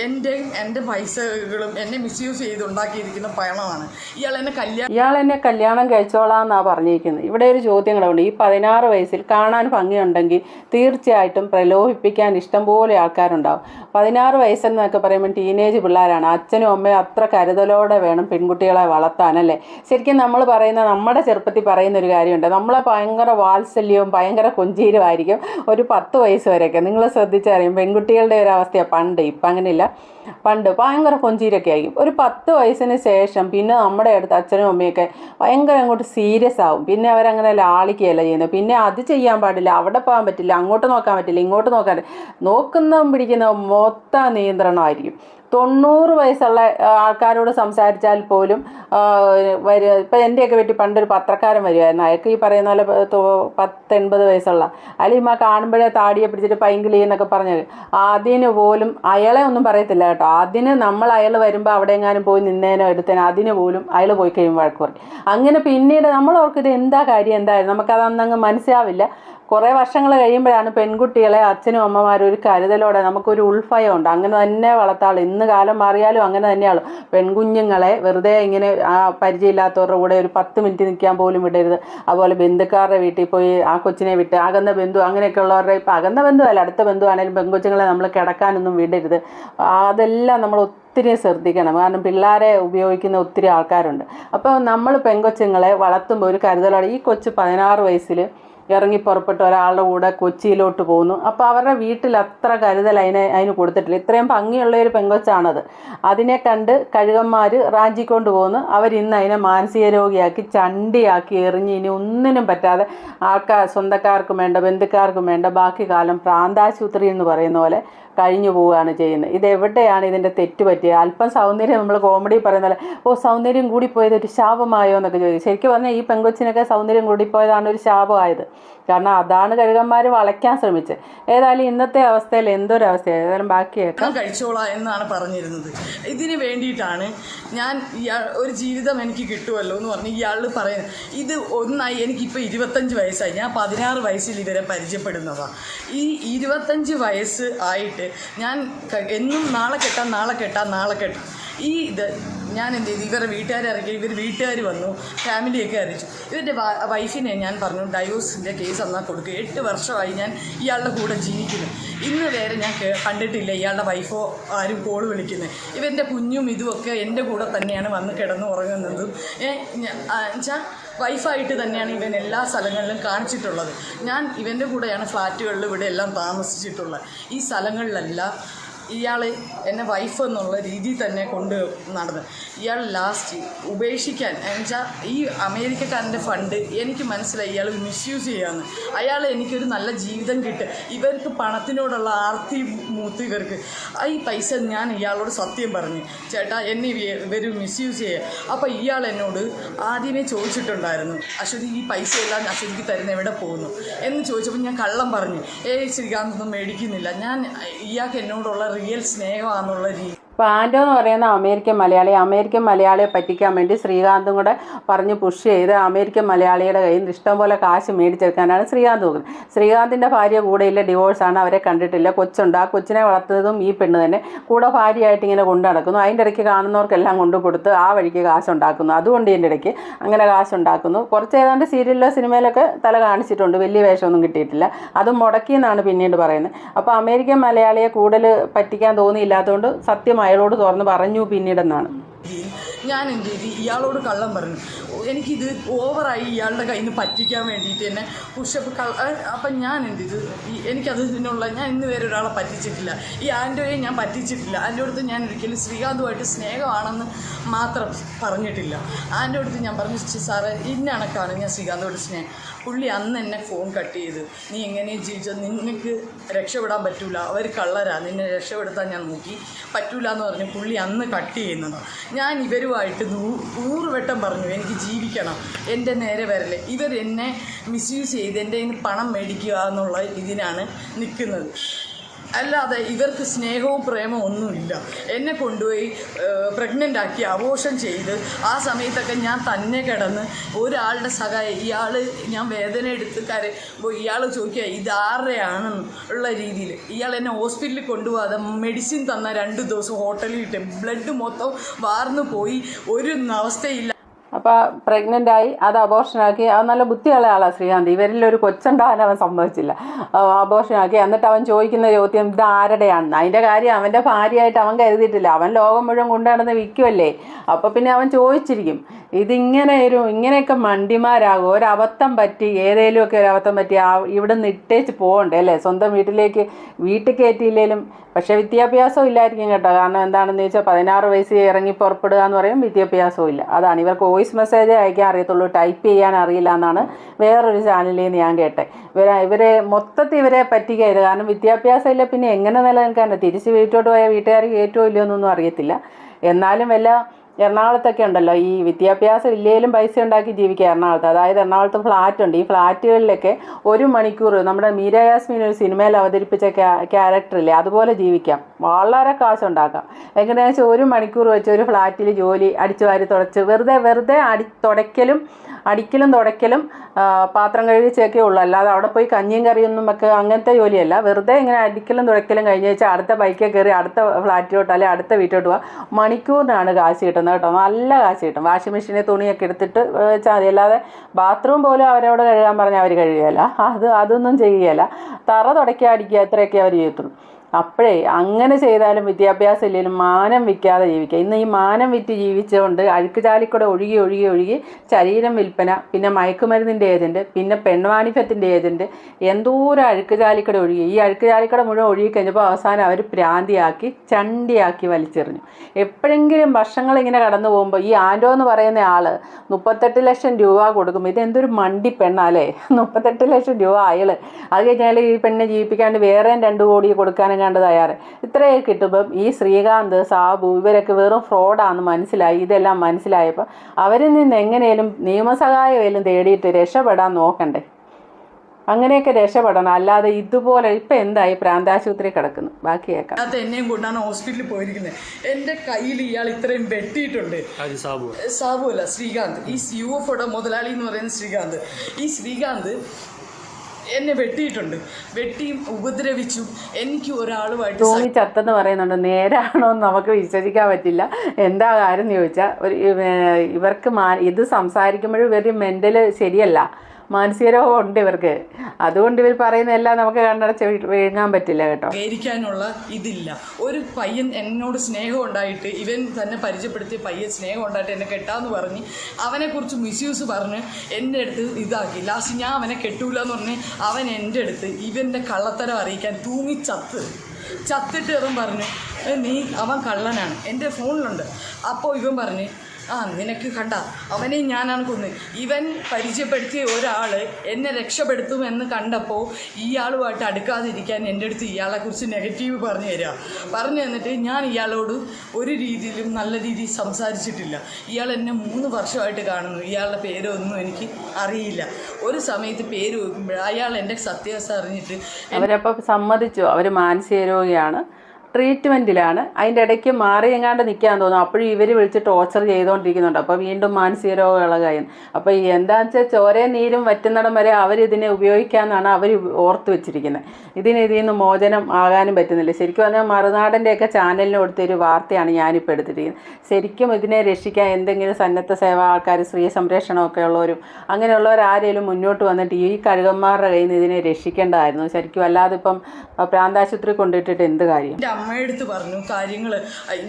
എന്റെയും എന്റെ പൈസകളും എന്നെ മിസ്യൂസ് ചെയ്ത് ഉണ്ടാക്കിയിരിക്കുന്ന പണമാണ്. ഇയാൾ എന്നെ കല്യാണം ഇയാൾ എന്നെ കല്യാണം കഴിച്ചോളാന്നാണ് പറഞ്ഞിരിക്കുന്നത്. ഇവിടെ ഒരു ചോദ്യം കൂടെ ഈ പതിനാറ് വയസ്സിൽ കാണാൻ ഭംഗിയുണ്ടെങ്കിൽ തീർച്ചയായിട്ടും പ്രലോഭിപ്പിക്കാൻ ഇഷ്ടംപോലെ ആൾക്കാരുണ്ടാവും. പതിനാറ് വയസ്സെന്നൊക്കെ പറയുമ്പോൾ ടീനേജ് പിള്ളേരാണ്. അച്ഛനും അമ്മയും അത്ര കരുതലോടെ വേണം പെൺകുട്ടികളെ വളർത്താൻ അല്ലേ? ശരിക്കും നമ്മൾ പറയുന്ന നമ്മുടെ ചെറുപ്പത്തിൽ പറയുന്ന ഒരു കാര്യമുണ്ട്. നമ്മളെ ഭയങ്കര വാത്സല്യവും ഭയങ്കര കൊഞ്ചീരുമായിരിക്കും. ഒരു പത്ത് വയസ്സ് വരെയൊക്കെ. നിങ്ങൾ ശ്രദ്ധിച്ചറിയും പെൺകുട്ടികളുടെ ഒരു അവസ്ഥയാണ് പണ്ട്. ഇപ്പം അങ്ങനെയില്ല. പണ്ട് ഭയങ്കര കൊഞ്ചീരൊക്കെ ആയിരിക്കും. ഒരു പത്ത് വയസ്സിന് ശേഷം പിന്നെ നമ്മുടെ അടുത്ത് അച്ഛനും അമ്മയൊക്കെ ഭയങ്കര അങ്ങോട്ട് സീരിയസ് ആവും. പിന്നെ അവരങ്ങനെ ലാളിക്കുകയല്ല ചെയ്യുന്നത്. പിന്നെ അത് ചെയ്യാൻ പാടില്ല. അവിടെ പോകാൻ പറ്റില്ല. അങ്ങോട്ട് നോക്കാൻ പറ്റില്ല. ഇങ്ങോട്ട് നോക്കാൻ നോക്കുന്നതും പിടിക്കുന്നതും മൊത്ത നിയന്ത്രണമായിരിക്കും. തൊണ്ണൂറ് വയസ്സുള്ള ആൾക്കാരോട് സംസാരിച്ചാൽ പോലും വരിക വരു ഇപ്പം എന്റെയൊക്കെ വീട്ടിൽ പണ്ടൊരു പത്രക്കാരൻ വരുമായിരുന്നു അയാൾക്ക് ഈ പറയുന്ന പോലെ പത്തെൺപത് വയസ്സുള്ള. അയാൾ ഈ കാണുമ്പോഴേ താടിയെ പിടിച്ചിട്ട് പൈങ്കിളി എന്നൊക്കെ പറഞ്ഞത് അതിന് പോലും അയാളെ ഒന്നും പറയത്തില്ല കേട്ടോ. അതിന് നമ്മൾ അയാൾ വരുമ്പോൾ അവിടെ എങ്ങാനും പോയി നിന്നേനോ എടുത്തേനോ അതിന് പോലും അയാൾ പോയി കഴിയുമ്പോൾ വഴക്ക് പറയും. അങ്ങനെ പിന്നീട് നമ്മൾ ഓർക്കിത് എന്താ കാര്യം എന്തായാലും നമുക്കത് അന്നങ്ങ് മനസ്സിലാവില്ല. കുറേ വർഷങ്ങൾ കഴിയുമ്പോഴാണ് പെൺകുട്ടികളെ അച്ഛനും അമ്മമാരും ഒരു കരുതലോടെ നമുക്കൊരു ഉണ്ട് അങ്ങനെ തന്നെ വളർത്താൾ ഇന്ന് കാലം മാറിയാലും അങ്ങനെ തന്നെയാണ്. പെൺകുഞ്ഞുങ്ങളെ വെറുതെ ഇങ്ങനെ ആ പരിചയമില്ലാത്തവരുടെ കൂടെ ഒരു പത്ത് മിനിറ്റ് നിൽക്കാൻ പോലും വിടരുത്. അതുപോലെ ബന്ധുക്കാരുടെ വീട്ടിൽ പോയി ആ കൊച്ചിനെ വിട്ട് അകന്ന ബന്ധു അങ്ങനെയൊക്കെ ഉള്ളവരുടെ ഇപ്പം അകന്ന ബന്ധുവല്ല അടുത്ത ബന്ധുവാണേലും പെൺകൊച്ചുങ്ങളെ നമ്മൾ കിടക്കാനൊന്നും വിടരുത്. അതെല്ലാം നമ്മൾ ഒത്തിരി ശ്രദ്ധിക്കണം. കാരണം പിള്ളേരെ ഉപയോഗിക്കുന്ന ഒത്തിരി ആൾക്കാരുണ്ട്. അപ്പോൾ നമ്മൾ പെൺകൊച്ചുങ്ങളെ വളർത്തുമ്പോൾ ഒരു കരുതലോടെ ഈ കൊച്ച് പതിനാറ് വയസ്സിൽ ഇറങ്ങി പുറപ്പെട്ട ഒരാളുടെ കൂടെ കൊച്ചിയിലോട്ട് പോകുന്നു. അപ്പോൾ അവരുടെ വീട്ടിൽ അത്ര കരുതൽ അതിനെ അതിന് കൊടുത്തിട്ടില്ല. ഇത്രയും ഭംഗിയുള്ള ഒരു പെങ്കൊച്ചാണത്. അതിനെ കണ്ട് കഴുകന്മാർ റാഞ്ചിക്കൊണ്ട് പോകുന്നു അവരിന്ന് അതിനെ മാനസിക രോഗിയാക്കി ചണ്ടിയാക്കി എറിഞ്ഞ് ഇനി ഒന്നിനും പറ്റാതെ ആൾക്കാർ സ്വന്തക്കാർക്കും വേണ്ട ബന്ധുക്കാർക്കും വേണ്ട ബാക്കി കാലം പ്രാന്താശുപത്രി എന്ന് പറയുന്ന പോലെ കഴിഞ്ഞു പോവുകയാണ് ചെയ്യുന്നത്. ഇത് എവിടെയാണ് ഇതിന്റെ തെറ്റ് പറ്റിയത്? അല്പം സൗന്ദര്യം നമ്മൾ കോമഡി പറയുന്ന പോലെ ഓ സൗന്ദര്യം കൂടിപ്പോയത് ഒരു ശാപമായോ? എന്നൊക്കെ ചോദിച്ചു ശരിക്കും പറഞ്ഞാൽ ഈ പെങ്കൊച്ചിനൊക്കെ സൗന്ദര്യം കൂടിപ്പോയതാണ് ഒരു ശാപമായത്. കാരണം അതാണ് കഴുകന്മാർ വളയ്ക്കാൻ ശ്രമിച്ചത് ഏതായാലും ഇന്നത്തെ അവസ്ഥയിൽ എന്തൊരവസ്ഥയാണ് ഏതായാലും ബാക്കിയേക്കാം കഴിച്ചോളാം എന്നാണ് പറഞ്ഞിരുന്നത്. ഇതിന് വേണ്ടിയിട്ടാണ് ഞാൻ ഇയാൾ ഒരു ജീവിതം എനിക്ക് കിട്ടുമല്ലോ എന്ന് പറഞ്ഞ് ഇയാൾ പറയുന്നത്. ഇത് ഒന്നായി എനിക്കിപ്പോൾ ഇരുപത്തഞ്ച് വയസ്സായി. ഞാൻ പതിനാറ് വയസ്സിൽ ഇവരെ പരിചയപ്പെടുന്നതാണ് ഈ ഇരുപത്തഞ്ച് വയസ്സ് ആയിട്ട് ഞാൻ എന്നും നാളെ കെട്ടാം നാളെ കെട്ടാം നാളെ കെട്ടാം. ഈ ഇത് ഞാൻ എന്ത് ചെയ്തു? ഇവരുടെ വീട്ടുകാരെ ഇറക്കി ഇവർ വീട്ടുകാർ വന്നു ഫാമിലിയൊക്കെ അറിയിച്ചു. ഇവരുടെ വൈഫിനെ ഞാൻ പറഞ്ഞു ഡൈവോഴ്സിന്റെ കേസ് എന്നാൽ കൊടുക്കുക എട്ട് വർഷമായി ഞാൻ ഇയാളുടെ കൂടെ ജീവിക്കുന്നു. ഇന്ന് വരെ ഞാൻ കണ്ടിട്ടില്ല ഇയാളുടെ വൈഫോ ആരും കോൾ വിളിക്കുന്നത് ഇവന്റെ കുഞ്ഞും ഇതുമൊക്കെ എന്റെ കൂടെ തന്നെയാണ് വന്ന് കിടന്ന് ഉറങ്ങുന്നതും. എന്നുവെച്ചാൽ വൈഫായിട്ട് തന്നെയാണ് ഇവൻ എല്ലാ സ്ഥലങ്ങളിലും കാണിച്ചിട്ടുള്ളത്. ഞാൻ ഇവന്റെ കൂടെയാണ് ഫ്ലാറ്റുകളിൽ ഇവിടെ എല്ലാം താമസിച്ചിട്ടുള്ളത്. ഈ സ്ഥലങ്ങളിലെല്ലാം ഇയാൾ എന്നെ വൈഫ് എന്നുള്ള രീതിയിൽ തന്നെ കൊണ്ട് നടന്ന്. ഇയാൾ ലാസ്റ്റ് ഉപേക്ഷിക്കാൻ എന്നുവെച്ചാൽ ഈ അമേരിക്കക്കാരന്റെ ഫണ്ട് എനിക്ക് മനസ്സിലായി ഇയാൾ മിസ്യൂസ് ചെയ്യാമെന്ന് അയാൾ എനിക്കൊരു നല്ല ജീവിതം കിട്ടും. ഇവർക്ക് പണത്തിനോടുള്ള ആർത്തി മൂത്ത് ഇവർക്ക്. ഈ പൈസ ഞാൻ ഇയാളോട് സത്യം പറഞ്ഞു. ചേട്ടാ എന്നെ ഇവ- ഇവർ മിസ്യൂസ് ചെയ്യുക അപ്പോൾ ഇയാൾ എന്നോട് ആദ്യമേ ചോദിച്ചിട്ടുണ്ടായിരുന്നു അശ്വതി ഈ പൈസ എല്ലാം അശ്വതിക്ക് തരുന്ന എവിടെ പോകുന്നു? എന്ന് ചോദിച്ചപ്പോൾ ഞാൻ കള്ളം പറഞ്ഞു. ഏയ് ശ്രീകാന്തൊന്നും മേടിക്കുന്നില്ല. ഞാൻ ഇയാൾക്ക് എന്നോടുള്ള റിയൽ സ്നേഹമാണെന്നുള്ള രീതി ആന്റോ എന്ന് പറയുന്ന അമേരിക്കൻ മലയാളി അമേരിക്കൻ മലയാളിയെ പറ്റിക്കാൻ വേണ്ടി ശ്രീകാന്തും കൂടെ പറഞ്ഞ് പുഷ് ചെയ്ത് അമേരിക്കൻ മലയാളിയുടെ കയ്യിൽ നിന്ന് ഇഷ്ടംപോലെ കാശ് മേടിച്ചെടുക്കാനാണ് ശ്രീകാന്ത് നോക്കുന്നത്. ശ്രീകാന്തിന്റെ ഭാര്യ കൂടെയില്ല ഡിവോഴ്സാണ് അവരെ കണ്ടിട്ടില്ല കൊച്ചുണ്ട്. ആ കൊച്ചിനെ വളർത്തുന്നതും ഈ പെണ്ണ് തന്നെ. കൂടെ ഭാര്യയായിട്ട് ഇങ്ങനെ കൊണ്ടു നടക്കുന്നു. അതിന്റെ ഇടയ്ക്ക് കാണുന്നവർക്കെല്ലാം കൊണ്ടു കൊടുത്ത് ആ വഴിക്ക് കാശുണ്ടാക്കുന്നു. അതുകൊണ്ട് ഇതിന്റെ ഇടയ്ക്ക് അങ്ങനെ കാശുണ്ടാക്കുന്നു. കുറച്ച് ഏതാണ്ട് സീരിയലിലോ സിനിമയിലൊക്കെ തല കാണിച്ചിട്ടുണ്ട്. വലിയ വേഷമൊന്നും കിട്ടിയിട്ടില്ല. അത് മുടക്കിയെന്നാണ് പിന്നീട് പറയുന്നത്. അപ്പോൾ അമേരിക്കൻ മലയാളിയെ കൂടുതൽ പറ്റിക്കാൻ തോന്നിയില്ലാത്തതുകൊണ്ട് സത്യം അയാളോട് തുറന്ന് പറഞ്ഞു പിന്നീടെന്നാണ്. ഞാൻ എന്ത് ചെയ്തു? ഇയാളോട് കള്ളം പറഞ്ഞു. എനിക്കിത് ഓവറായി ഇയാളുടെ കയ്യിൽ നിന്ന് പറ്റിക്കാൻ വേണ്ടിയിട്ട് തന്നെ പുഷപ്പ് കള്ള അപ്പം ഞാൻ എന്ത് ചെയ്തു എനിക്കത് ഇതിനുള്ള ഞാൻ ഇന്ന് വരെ ഒരാളെ പറ്റിച്ചിട്ടില്ല. ഈ ആന്റോയെ ഞാൻ പറ്റിച്ചിട്ടില്ല. ആന്റെ അടുത്ത് ഞാൻ ഒരിക്കലും ശ്രീകാന്തുമായിട്ട് സ്നേഹമാണെന്ന് മാത്രം പറഞ്ഞിട്ടില്ല. ആന്റെ അടുത്ത് ഞാൻ പറഞ്ഞു "ചി സാറേ ഇന്ന കണക്കാണ് ഞാൻ ശ്രീകാന്തോട് സ്നേഹം. പുള്ളി അന്ന് എന്നെ ഫോൺ കട്ട് ചെയ്ത്. നീ എങ്ങനെ ജീവിച്ചത് നിനക്ക് രക്ഷപ്പെടാൻ പറ്റൂല. അവർ കള്ളരാ. നിന്നെ രക്ഷപ്പെടുത്താൻ ഞാൻ നോക്കി. പറ്റൂല എന്ന് പറഞ്ഞ്. പുള്ളി അന്ന് കട്ട് ചെയ്യുന്നതാണ് ഞാൻ ഇവരുമായിട്ട് നൂ വട്ടം പറഞ്ഞു എനിക്ക് ജീവിക്കണം എന്റെ നേരെ വരല്ലേ ഇവർ എന്നെ മിസ്യൂസ് ചെയ്ത് എന്റെ പണം മേടിക്കുക എന്നുള്ള ഇതിനാണ് നിൽക്കുന്നത് അല്ലാതെ ഇവർക്ക് സ്നേഹവും പ്രേമവും ഒന്നുമില്ല. എന്നെ കൊണ്ടുപോയി പ്രഗ്നന്റ് ആക്കി അബോഷൻ ചെയ്ത് ആ സമയത്തൊക്കെ ഞാൻ തന്നെ കിടന്ന് ഒരാളുടെ സഹായം ഇയാൾ ഞാൻ വേദന എടുത്ത് കര ഇയാൾ ചോദിക്കുക ഇത് ആരുടെയാണെന്ന് ഉള്ള രീതിയിൽ ഇയാൾ എന്നെ ഹോസ്പിറ്റലിൽ കൊണ്ടുപോകാതെ മെഡിസിൻ തന്ന രണ്ട് ദിവസം ഹോട്ടലിൽ ഇട്ട് ബ്ലഡ് മൊത്തം വാർന്നു പോയി. ഒരു അവസ്ഥയില്ല. അപ്പോൾ പ്രഗ്നന്റ് ആയി അത് അബോർഷനാക്കി അത് നല്ല ബുദ്ധിയുള്ള ആളാണ് ശ്രീകാന്ത്. ഇവരിൽ ഒരു കൊച്ചുണ്ടാകാൻ അവൻ സമ്മതിച്ചില്ല. അബോർഷനാക്കി എന്നിട്ട് അവൻ ചോദിക്കുന്ന ചോദ്യം ഇത് ആരുടെയാണ് അതിന്റെ കാര്യം അവന്റെ ഭാര്യയായിട്ട് അവൻ കരുതിയിട്ടില്ല. അവൻ ലോകം മുഴുവൻ കൊണ്ടുനടന്ന് വിൽക്കുമല്ലേ അപ്പോൾ പിന്നെ അവൻ ചോദിച്ചിരിക്കും ഇതിങ്ങനെ ഒരു ഇങ്ങനെയൊക്കെ മണ്ടിമാരാകും. ഒരബദ്ധം പറ്റി ഏതെങ്കിലുമൊക്കെ ഒരു അബദ്ധം പറ്റി ആ ഇവിടെ നിന്ന് ഇട്ടേച്ച് പോകണ്ടേ അല്ലേ? സ്വന്തം വീട്ടിലേക്ക് വീട്ടിൽ കയറ്റിയില്ലേലും പക്ഷേ വിദ്യാഭ്യാസം ഇല്ലായിരിക്കും കേട്ടോ. കാരണം എന്താണെന്ന് ചോദിച്ചാൽ പതിനാറ് വയസ്സിൽ ഇറങ്ങി പുറപ്പെടുക എന്ന് പറയും വിദ്യാഭ്യാസവും ഇല്ല. അതാണ്. ഇവർക്ക് വോയിസ് മെസ്സേജ് അയക്കാൻ അറിയത്തുള്ളൂ ടൈപ്പ് ചെയ്യാൻ അറിയില്ല എന്നാണ് വേറൊരു ചാനലിൽ നിന്ന് ഞാൻ കേട്ടെ. ഇവരെ ഇവരെ മൊത്തത്തിൽ ഇവരെ പറ്റിക്കരുത്. കാരണം വിദ്യാഭ്യാസം ഇല്ല പിന്നെ എങ്ങനെ നിലനിൽക്കാനോ? തിരിച്ച് വീട്ടോട്ട് പോയാൽ വീട്ടുകാർ കയറ്റുമോ ഇല്ലയോ എന്നൊന്നും അറിയത്തില്ല. എന്നാലും വല്ല എറണാകുളത്തൊക്കെ ഉണ്ടല്ലോ. ഈ വിദ്യാഭ്യാസം ഇല്ലേലും പൈസ ഉണ്ടാക്കി ജീവിക്കുക എറണാകുളത്ത്. അതായത് എറണാകുളത്ത് ഫ്ലാറ്റ് ഉണ്ട്. ഈ ഫ്ലാറ്റുകളിലൊക്കെ ഒരു മണിക്കൂർ നമ്മുടെ മീര യാസ്മീൻ ഒരു സിനിമയിൽ അവതരിപ്പിച്ച ക്യാരക്ടറില്ലേ അതുപോലെ ജീവിക്കാം. വളരെ കാശുണ്ടാക്കാം. എങ്ങനെയാണെന്ന് വെച്ചാൽ ഒരു മണിക്കൂർ വെച്ച് ഒരു ഫ്ലാറ്റിൽ ജോലി അടിച്ചു വാരി തുടച്ച് വെറുതെ വെറുതെ അടി തുടയ്ക്കലും അടിക്കലും തുടയ്ക്കലും പാത്രം കഴുകിച്ചൊക്കെ ഉള്ളൂ. അല്ലാതെ അവിടെ പോയി കഞ്ഞിയും കറിയൊന്നും ഒക്കെ അങ്ങനത്തെ ജോലിയല്ല. വെറുതെ ഇങ്ങനെ അടിക്കലും തുടയ്ക്കലും കഴിഞ്ഞ് വെച്ചാൽ അടുത്ത ബൈക്കിൽ കയറി അടുത്ത ഫ്ലാറ്റിലോട്ട് അല്ലെങ്കിൽ അടുത്ത വീട്ടിലോട്ട് പോവാം. മണിക്കൂറിനാണ് കാശ് കിട്ടുന്നത്. കേട്ടോ. നല്ല കാശ് കിട്ടും. വാഷിംഗ് മെഷീനിൽ തുണിയൊക്കെ എടുത്തിട്ട് വെച്ചാൽ മതി അല്ലാതെ ബാത്റൂം പോലും അവരോട് കഴുകാൻ പറഞ്ഞാൽ അവർ കഴുകുകയില്ല. അത് അതൊന്നും ചെയ്യുകയില്ല തറ തുടയ്ക്കുക അടിക്കുക ഇത്രയൊക്കെ അവർ ചെയ്യത്തുള്ളൂ. അപ്പോഴേ അങ്ങനെ ചെയ്താലും വിദ്യാഭ്യാസം ഇല്ലെങ്കിലും മാനം വിൽക്കാതെ ജീവിക്കുക. ഇന്ന് ഈ മാനം വിറ്റ് ജീവിച്ചുകൊണ്ട് അഴുക്കുചാലിക്കൂടെ ഒഴുകി ഒഴുകി ഒഴുകി ശരീരം വിൽപ്പന പിന്നെ മയക്കുമരുന്നിന്റെ ഏജന്റ് പിന്നെ പെൺവാണിഭ്യത്തിന്റെ ഏജന്റ് എന്തോരം അഴുക്കുചാലിക്കൂടെ ഒഴുകി. ഈ അഴുക്കുചാലിക്കൂടെ മുഴുവൻ ഒഴുകി കഴിഞ്ഞപ്പോൾ അവസാനം അവർ പ്രാന്തിയാക്കി ചണ്ടിയാക്കി വലിച്ചെറിഞ്ഞു. എപ്പോഴെങ്കിലും വർഷങ്ങൾ ഇങ്ങനെ കടന്നു പോകുമ്പോൾ ഈ ആൻഡോ എന്ന് പറയുന്ന ആൾ മുപ്പത്തെട്ട് ലക്ഷം രൂപ കൊടുക്കും ഇത് എന്തൊരു മണ്ടി പെണ്ണാലേ മുപ്പത്തെട്ട് ലക്ഷം രൂപ അയാൾ അത് കഴിഞ്ഞാൽ ഈ പെണ്ണിനെ ജീവിപ്പിക്കാണ്ട് വേറെയും രണ്ട് കോടി കൊടുക്കാനും കണ്ട് തയ്യാറ്. ഇത്രയൊക്കെ കിട്ടുമ്പം ഈ ശ്രീകാന്ത് സാബു ഇവരൊക്കെ വെറും ഫ്രോഡാണെന്ന് മനസ്സിലായി. ഇതെല്ലാം മനസ്സിലായപ്പോൾ അവരിൽ നിന്ന് എങ്ങനെയും നിയമസഹായമേലും തേടിയിട്ട് രക്ഷപ്പെടാൻ നോക്കണ്ടേ? അങ്ങനെയൊക്കെ രക്ഷപ്പെടണം. അല്ലാതെ ഇതുപോലെ ഇപ്പം എന്തായി? പ്രാന്താശുപത്രി കിടക്കുന്നു. ബാക്കി കേൾക്കാം. അത് എന്നെയും കൊണ്ടാണ് ഹോസ്പിറ്റലിൽ പോയിരിക്കുന്നത് എന്റെ കയ്യിൽ ഇയാൾ ഇത്രയും വെട്ടിയിട്ടുണ്ട്. സാബു. സാബു അല്ല ശ്രീകാന്ത്. ഈ യു എഫ് മുതലാളി എന്ന് പറയുന്ന ശ്രീകാന്ത്. ഈ ശ്രീകാന്ത് എന്നെ വെട്ടിയിട്ടുണ്ട്. വെട്ടിയും ഉപദ്രവിച്ചും. എനിക്ക് ഒരാളുമായിട്ട് തോന്നി ചത്തെന്ന് പറയുന്നുണ്ട്. നേരാണോ എന്ന് നമുക്ക് വിശ്വസിക്കാൻ പറ്റില്ല. എന്താ കാര്യം ചോദിച്ചാൽ ഒരു ഇവർക്ക് ഇത് സംസാരിക്കുമ്പോഴും ഇവർ മെന്റൽ ശരിയല്ല. മാനസിക രോഗം ഉണ്ട് ഇവർക്ക്. അതുകൊണ്ട് ഇവർ പറയുന്നതെല്ലാം നമുക്ക് കണ്ടടച്ച് വിഴുങ്ങാൻ പറ്റില്ല കേട്ടോ. സഹകരിക്കാനുള്ള ഇതില്ല. ഒരു പയ്യൻ എന്നോട് സ്നേഹം ഉണ്ടായിട്ട് ഇവൻ തന്നെ പരിചയപ്പെടുത്തിയ പയ്യൻ സ്നേഹം ഉണ്ടായിട്ട് എന്നെ കെട്ടാന്ന് പറഞ്ഞ് അവനെക്കുറിച്ച് മിസ്യൂസ് പറഞ്ഞ് എന്റെ അടുത്ത് ഇതാക്കി. ലാസ്റ്റ് ഞാൻ അവനെ കെട്ടൂല എന്ന് പറഞ്ഞ് അവൻ എന്റെ അടുത്ത് ഇവന്റെ കള്ളത്തരം അറിയിക്കാൻ തൂങ്ങി ചത്ത്. ചത്തിട്ട് ഇവൻ പറഞ്ഞു നീ അവൻ കള്ളനാണ്. എന്റെ ഫോണിലുണ്ട്. അപ്പോൾ ഇവൻ പറഞ്ഞ് ആ നിനക്ക് കണ്ട. അവനെ ഞാനാണ് കൊന്ന്. ഇവൻ പരിചയപ്പെടുത്തിയ ഒരാൾ എന്നെ രക്ഷപ്പെടുത്തും എന്ന് കണ്ടപ്പോൾ ഇയാളുമായിട്ട് അടുക്കാതിരിക്കാൻ എന്റെ അടുത്ത് ഇയാളെക്കുറിച്ച് നെഗറ്റീവ് പറഞ്ഞു തരിക പറഞ്ഞു തന്നിട്ട് ഞാൻ ഇയാളോട് ഒരു രീതിയിലും നല്ല രീതിയിൽ സംസാരിച്ചിട്ടില്ല. ഇയാൾ എന്നെ മൂന്ന് വർഷമായിട്ട് കാണുന്നു. ഇയാളുടെ പേരൊന്നും എനിക്ക് അറിയില്ല. ഒരു സമയത്ത് പേര് വെക്കുമ്പോൾ അയാൾ എന്റെ സത്യാവസ്ഥ അറിഞ്ഞിട്ട് അവരപ്പോൾ സമ്മതിച്ചു. അവർ മാനസിക രോഗിയാണ്. ട്രീറ്റ്മെന്റിലാണ് അതിന്റെ ഇടയ്ക്ക് മാറി എങ്ങാണ്ട് നിൽക്കാൻ തോന്നും അപ്പോഴും ഇവർ വിളിച്ച് ടോർച്ചർ ചെയ്തുകൊണ്ടിരിക്കുന്നുണ്ട് അപ്പോൾ വീണ്ടും മാനസിക രോഗമുള്ളതായി അപ്പോൾ ഈ എന്താണെന്ന് വെച്ചാൽ ചോരയും നീരും വറ്റുന്നിടം വരെ അവരിതിനെ ഉപയോഗിക്കാമെന്നാണ് അവർ ഓർത്ത് വെച്ചിരിക്കുന്നത് ഇതിന് ഇതിൽ നിന്ന് മോചനം ആകാനും പറ്റുന്നില്ല. ശരിക്കും പറഞ്ഞാൽ മറുനാടന്റെയൊക്കെ ചാനലിന് കൊടുത്തൊരു വാർത്തയാണ് ഞാനിപ്പോൾ എടുത്തിരിക്കുന്നത്. ശരിക്കും ഇതിനെ രക്ഷിക്കാൻ എന്തെങ്കിലും സന്നദ്ധ സേവ ആൾക്കാർ സ്ത്രീ സംരക്ഷണമൊക്കെ ഉള്ളവരും അങ്ങനെയുള്ളവർ ആരെങ്കിലും മുന്നോട്ട് വന്നിട്ട് ഈ കഴുകന്മാരുടെ കയ്യിൽ നിന്ന് ഇതിനെ രക്ഷിക്കേണ്ടതായിരുന്നു. ശരിക്കും അല്ലാതെ ഇപ്പം പ്രാന്താശുപത്രി കൊണ്ടിട്ടിട്ട് എന്ത് കാര്യം? അമ്മയടുത്ത് പറഞ്ഞു കാര്യങ്ങൾ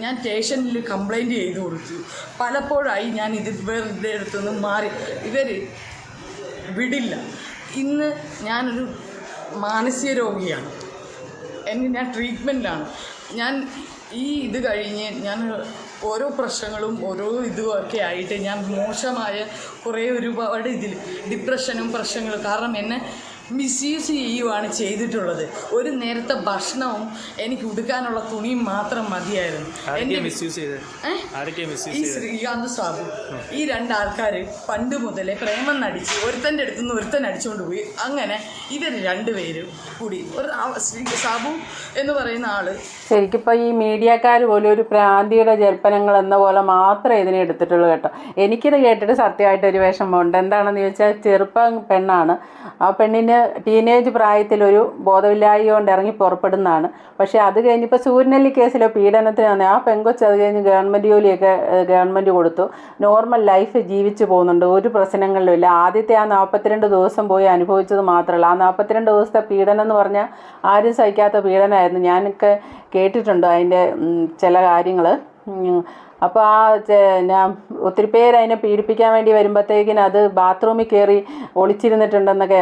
ഞാൻ സ്റ്റേഷനിൽ കംപ്ലൈന്റ് ചെയ്ത് കൊടുത്തു. പലപ്പോഴായി ഞാൻ ഇത് ഇവരുടെ അടുത്തുനിന്ന് മാറി. ഇവർ വിടില്ല. ഇന്ന് ഞാനൊരു മാനസിക രോഗിയാണ്. എന്നെ ഞാൻ ട്രീറ്റ്മെന്റാണ് ഞാൻ ഈ ഇത് കഴിഞ്ഞ് ഞാൻ ഓരോ പ്രശ്നങ്ങളും ഓരോ ഇതുമൊക്കെ ആയിട്ട് ഞാൻ മോശമായ കുറേ ഒരുപാട് ഇതിൽ ഡിപ്രഷനും പ്രശ്നങ്ങളും. കാരണം എന്നെ മിസ്യൂസ് ചെയ്യുവാണ് ചെയ്തിട്ടുള്ളത്. ഒരു നേരത്തെ ഭക്ഷണവും എനിക്ക് ഉടുക്കാനുള്ള തുണിയും മാത്രം മതിയായിരുന്നു. ഈ ശ്രീകാന്ത് സാബു. ഈ രണ്ടാൾക്കാർ പണ്ട് മുതലേ പ്രേമം നടിച്ച് ഒരുത്തന്റെ അടുത്ത് നിന്ന് ഒരുത്തൻ അടിച്ചുകൊണ്ട് പോയി. അങ്ങനെ ഇവർ രണ്ടുപേരും കൂടി ഒരു സാബു എന്ന് പറയുന്ന ആൾ ശരിക്കിപ്പോൾ ഈ മീഡിയക്കാർ പോലും ഒരു പ്രാന്തിയുടെ ജൽപ്പനങ്ങൾ എന്ന പോലെ മാത്രമേ ഇതിനെ എടുത്തിട്ടുള്ളൂ കേട്ടോ. എനിക്കിത് കേട്ടിട്ട് സത്യമായിട്ട് ഒരു വിഷമമുണ്ട്. എന്താണെന്ന് ചോദിച്ചാൽ ചെറുപ്പം പെണ്ണാണ്. ആ പെണ്ണിന് ടീനേജ് പ്രായത്തിലൊരു ബോധമില്ലായ്ക കൊണ്ട് ഇറങ്ങി പുറപ്പെടുന്നതാണ്. പക്ഷേ അത് കഴിഞ്ഞിപ്പോൾ സൂര്യനെല്ലി കേസിലെ പീഡനത്തിന് തന്നെ ആ പെങ്കൊച്ച് അത് കഴിഞ്ഞ് ഗവൺമെന്റ് ജോലിയൊക്കെ ഗവൺമെന്റ് കൊടുത്തു. നോർമൽ ലൈഫ് ജീവിച്ചു പോകുന്നുണ്ട്. ഒരു പ്രശ്നങ്ങളിലും ഇല്ല. ആദ്യത്തെ ആ നാൽപ്പത്തിരണ്ട് ദിവസം പോയി അനുഭവിച്ചത് മാത്രമല്ല. ആ നാൽപ്പത്തിരണ്ട് ദിവസത്തെ പീഡനം എന്ന് പറഞ്ഞാൽ ആരും സഹിക്കാത്ത പീഡനമായിരുന്നു. ഞാനൊക്കെ കേട്ടിട്ടുണ്ട് അതിന്റെ ചില കാര്യങ്ങൾ അപ്പോൾ ആ പിന്നെ ഒത്തിരി പേര് അതിനെ പീഡിപ്പിക്കാൻ വേണ്ടി വരുമ്പോഴത്തേക്കിന് അത് ബാത്റൂമിൽ കയറി ഒളിച്ചിരുന്നിട്ടുണ്ടെന്നൊക്കെ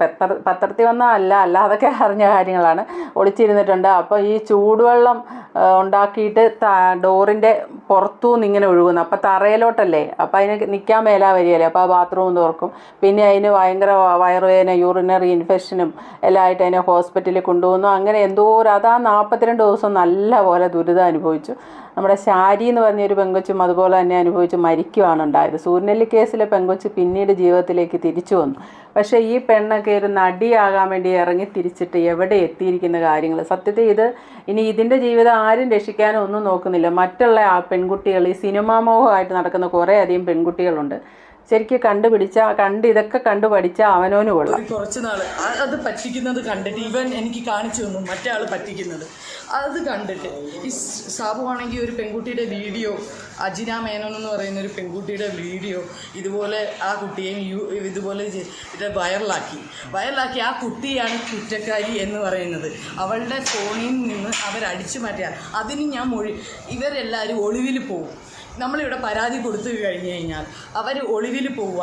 പത്ര പത്രത്തിൽ വന്നാൽ അല്ല അല്ല അതൊക്കെ അറിഞ്ഞ കാര്യങ്ങളാണ്. ഒളിച്ചിരുന്നിട്ടുണ്ട്. അപ്പോൾ ഈ ചൂടുവെള്ളം ഉണ്ടാക്കിയിട്ട് ഡോറിന്റെ പുറത്തുനിന്ന് ഇങ്ങനെ ഒഴുകുന്നു. അപ്പോൾ തറയിലോട്ടല്ലേ? അപ്പോൾ അതിന് നിൽക്കാൻ മേലാ വരികയല്ലേ? അപ്പോൾ ആ ബാത്റൂം തുറക്കും. പിന്നെ അതിന് ഭയങ്കര വയറുവേദന യൂറിനറി ഇൻഫെക്ഷനും എല്ലാം ആയിട്ട് അതിനെ ഹോസ്പിറ്റലിൽ കൊണ്ടുപോകുന്നു അങ്ങനെ എന്തോ ഒരു അതാ നാൽപ്പത്തിരണ്ട് ദിവസം നല്ല പോലെ ദുരിതം അനുഭവിച്ചു. നമ്മുടെ ശാരി എന്ന് പറഞ്ഞൊരു പെങ്കൊച്ചും അതുപോലെ തന്നെ അനുഭവിച്ച് മരിക്കുവാണ് ഉണ്ടായത്. സൂര്യനെല്ലി കേസിലെ പെങ്കൊച്ച് പിന്നീട് ജീവിതത്തിലേക്ക് തിരിച്ചു വന്നു. പക്ഷേ ഈ പെണ്ണൊക്കെ ഒരു നടിയാകാൻ വേണ്ടി ഇറങ്ങി തിരിച്ചിട്ട് എവിടെ എത്തിയിരിക്കുന്ന കാര്യങ്ങൾ? സത്യത്തിൽ ഇത് ഇനി ഇതിന്റെ ജീവിതം ആരും രക്ഷിക്കാനും ഒന്നും നോക്കുന്നില്ല. മറ്റുള്ള ആ പെൺകുട്ടികൾ ഈ സിനിമാ മോഹമായിട്ട് നടക്കുന്ന കുറേ അധികം പെൺകുട്ടികളുണ്ട്. ശരിക്കും കണ്ടുപിടിച്ച കണ്ട് ഇതൊക്കെ കണ്ടു പഠിച്ച അവനോന് കൊള്ളാം. കുറച്ച് നാൾ അത് പറ്റിക്കുന്നത് കണ്ടിട്ട് ഇവൻ എനിക്ക് കാണിച്ചു തന്നു മറ്റേ ആൾ പറ്റിക്കുന്നത്. അത് കണ്ടിട്ട്. ഈ സാബുവാണെങ്കിൽ ഒരു പെൺകുട്ടിയുടെ വീഡിയോ അജിന മേനോൻ എന്ന് പറയുന്ന ഒരു പെൺകുട്ടിയുടെ വീഡിയോ ഇതുപോലെ ആ കുട്ടിയെയും യു ഇതുപോലെ വൈറലാക്കി. വൈറലാക്കി ആ കുട്ടിയാണ് കുറ്റക്കാരി എന്ന് പറയുന്നത്. അവളുടെ ഫോണിൽ നിന്ന് അവരടിച്ചു മാറ്റുക അതിന് ഞാൻ മൊഴി ഇവരെല്ലാവരും ഒളിവിൽ പോകും നമ്മളിവിടെ പരാതി കൊടുത്തു കഴിഞ്ഞു കഴിഞ്ഞാൽ അവർ ഒളിവിൽ പോവുക.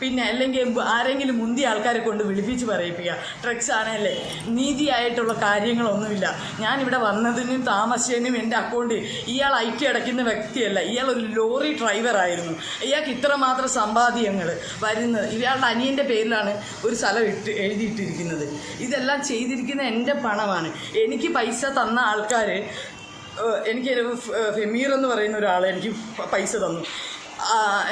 പിന്നെ അല്ലെങ്കിൽ ആരെങ്കിലും മുന്തിയ ആൾക്കാരെ കൊണ്ട് വിളിപ്പിച്ച് പറയിപ്പിക്കുക. ഡ്രഗ്സ് ആണല്ലേ? നീതിയായിട്ടുള്ള കാര്യങ്ങളൊന്നുമില്ല. ഞാനിവിടെ വന്നതിനും താമസിച്ചതിനും എന്റെ അക്കൗണ്ട് ഇയാൾ ഐ ടി അടയ്ക്കുന്ന വ്യക്തിയല്ല. ഇയാൾ ഒരു ലോറി ഡ്രൈവറായിരുന്നു ഇയാൾക്ക് ഇത്രമാത്രം സമ്പാദ്യങ്ങൾ വരുന്നത്. ഇയാളുടെ അനിയന്റെ പേരിലാണ് ഒരു സ്ഥലം ഇട്ട് എഴുതിയിട്ടിരിക്കുന്നത്. ഇതെല്ലാം ചെയ്തിരിക്കുന്ന എന്റെ പണമാണ്. എനിക്ക് പൈസ തന്ന ആൾക്കാർ എനിക്ക് ഫെമീർ എന്ന് പറയുന്ന ഒരാൾ എനിക്ക് പൈസ തന്നു.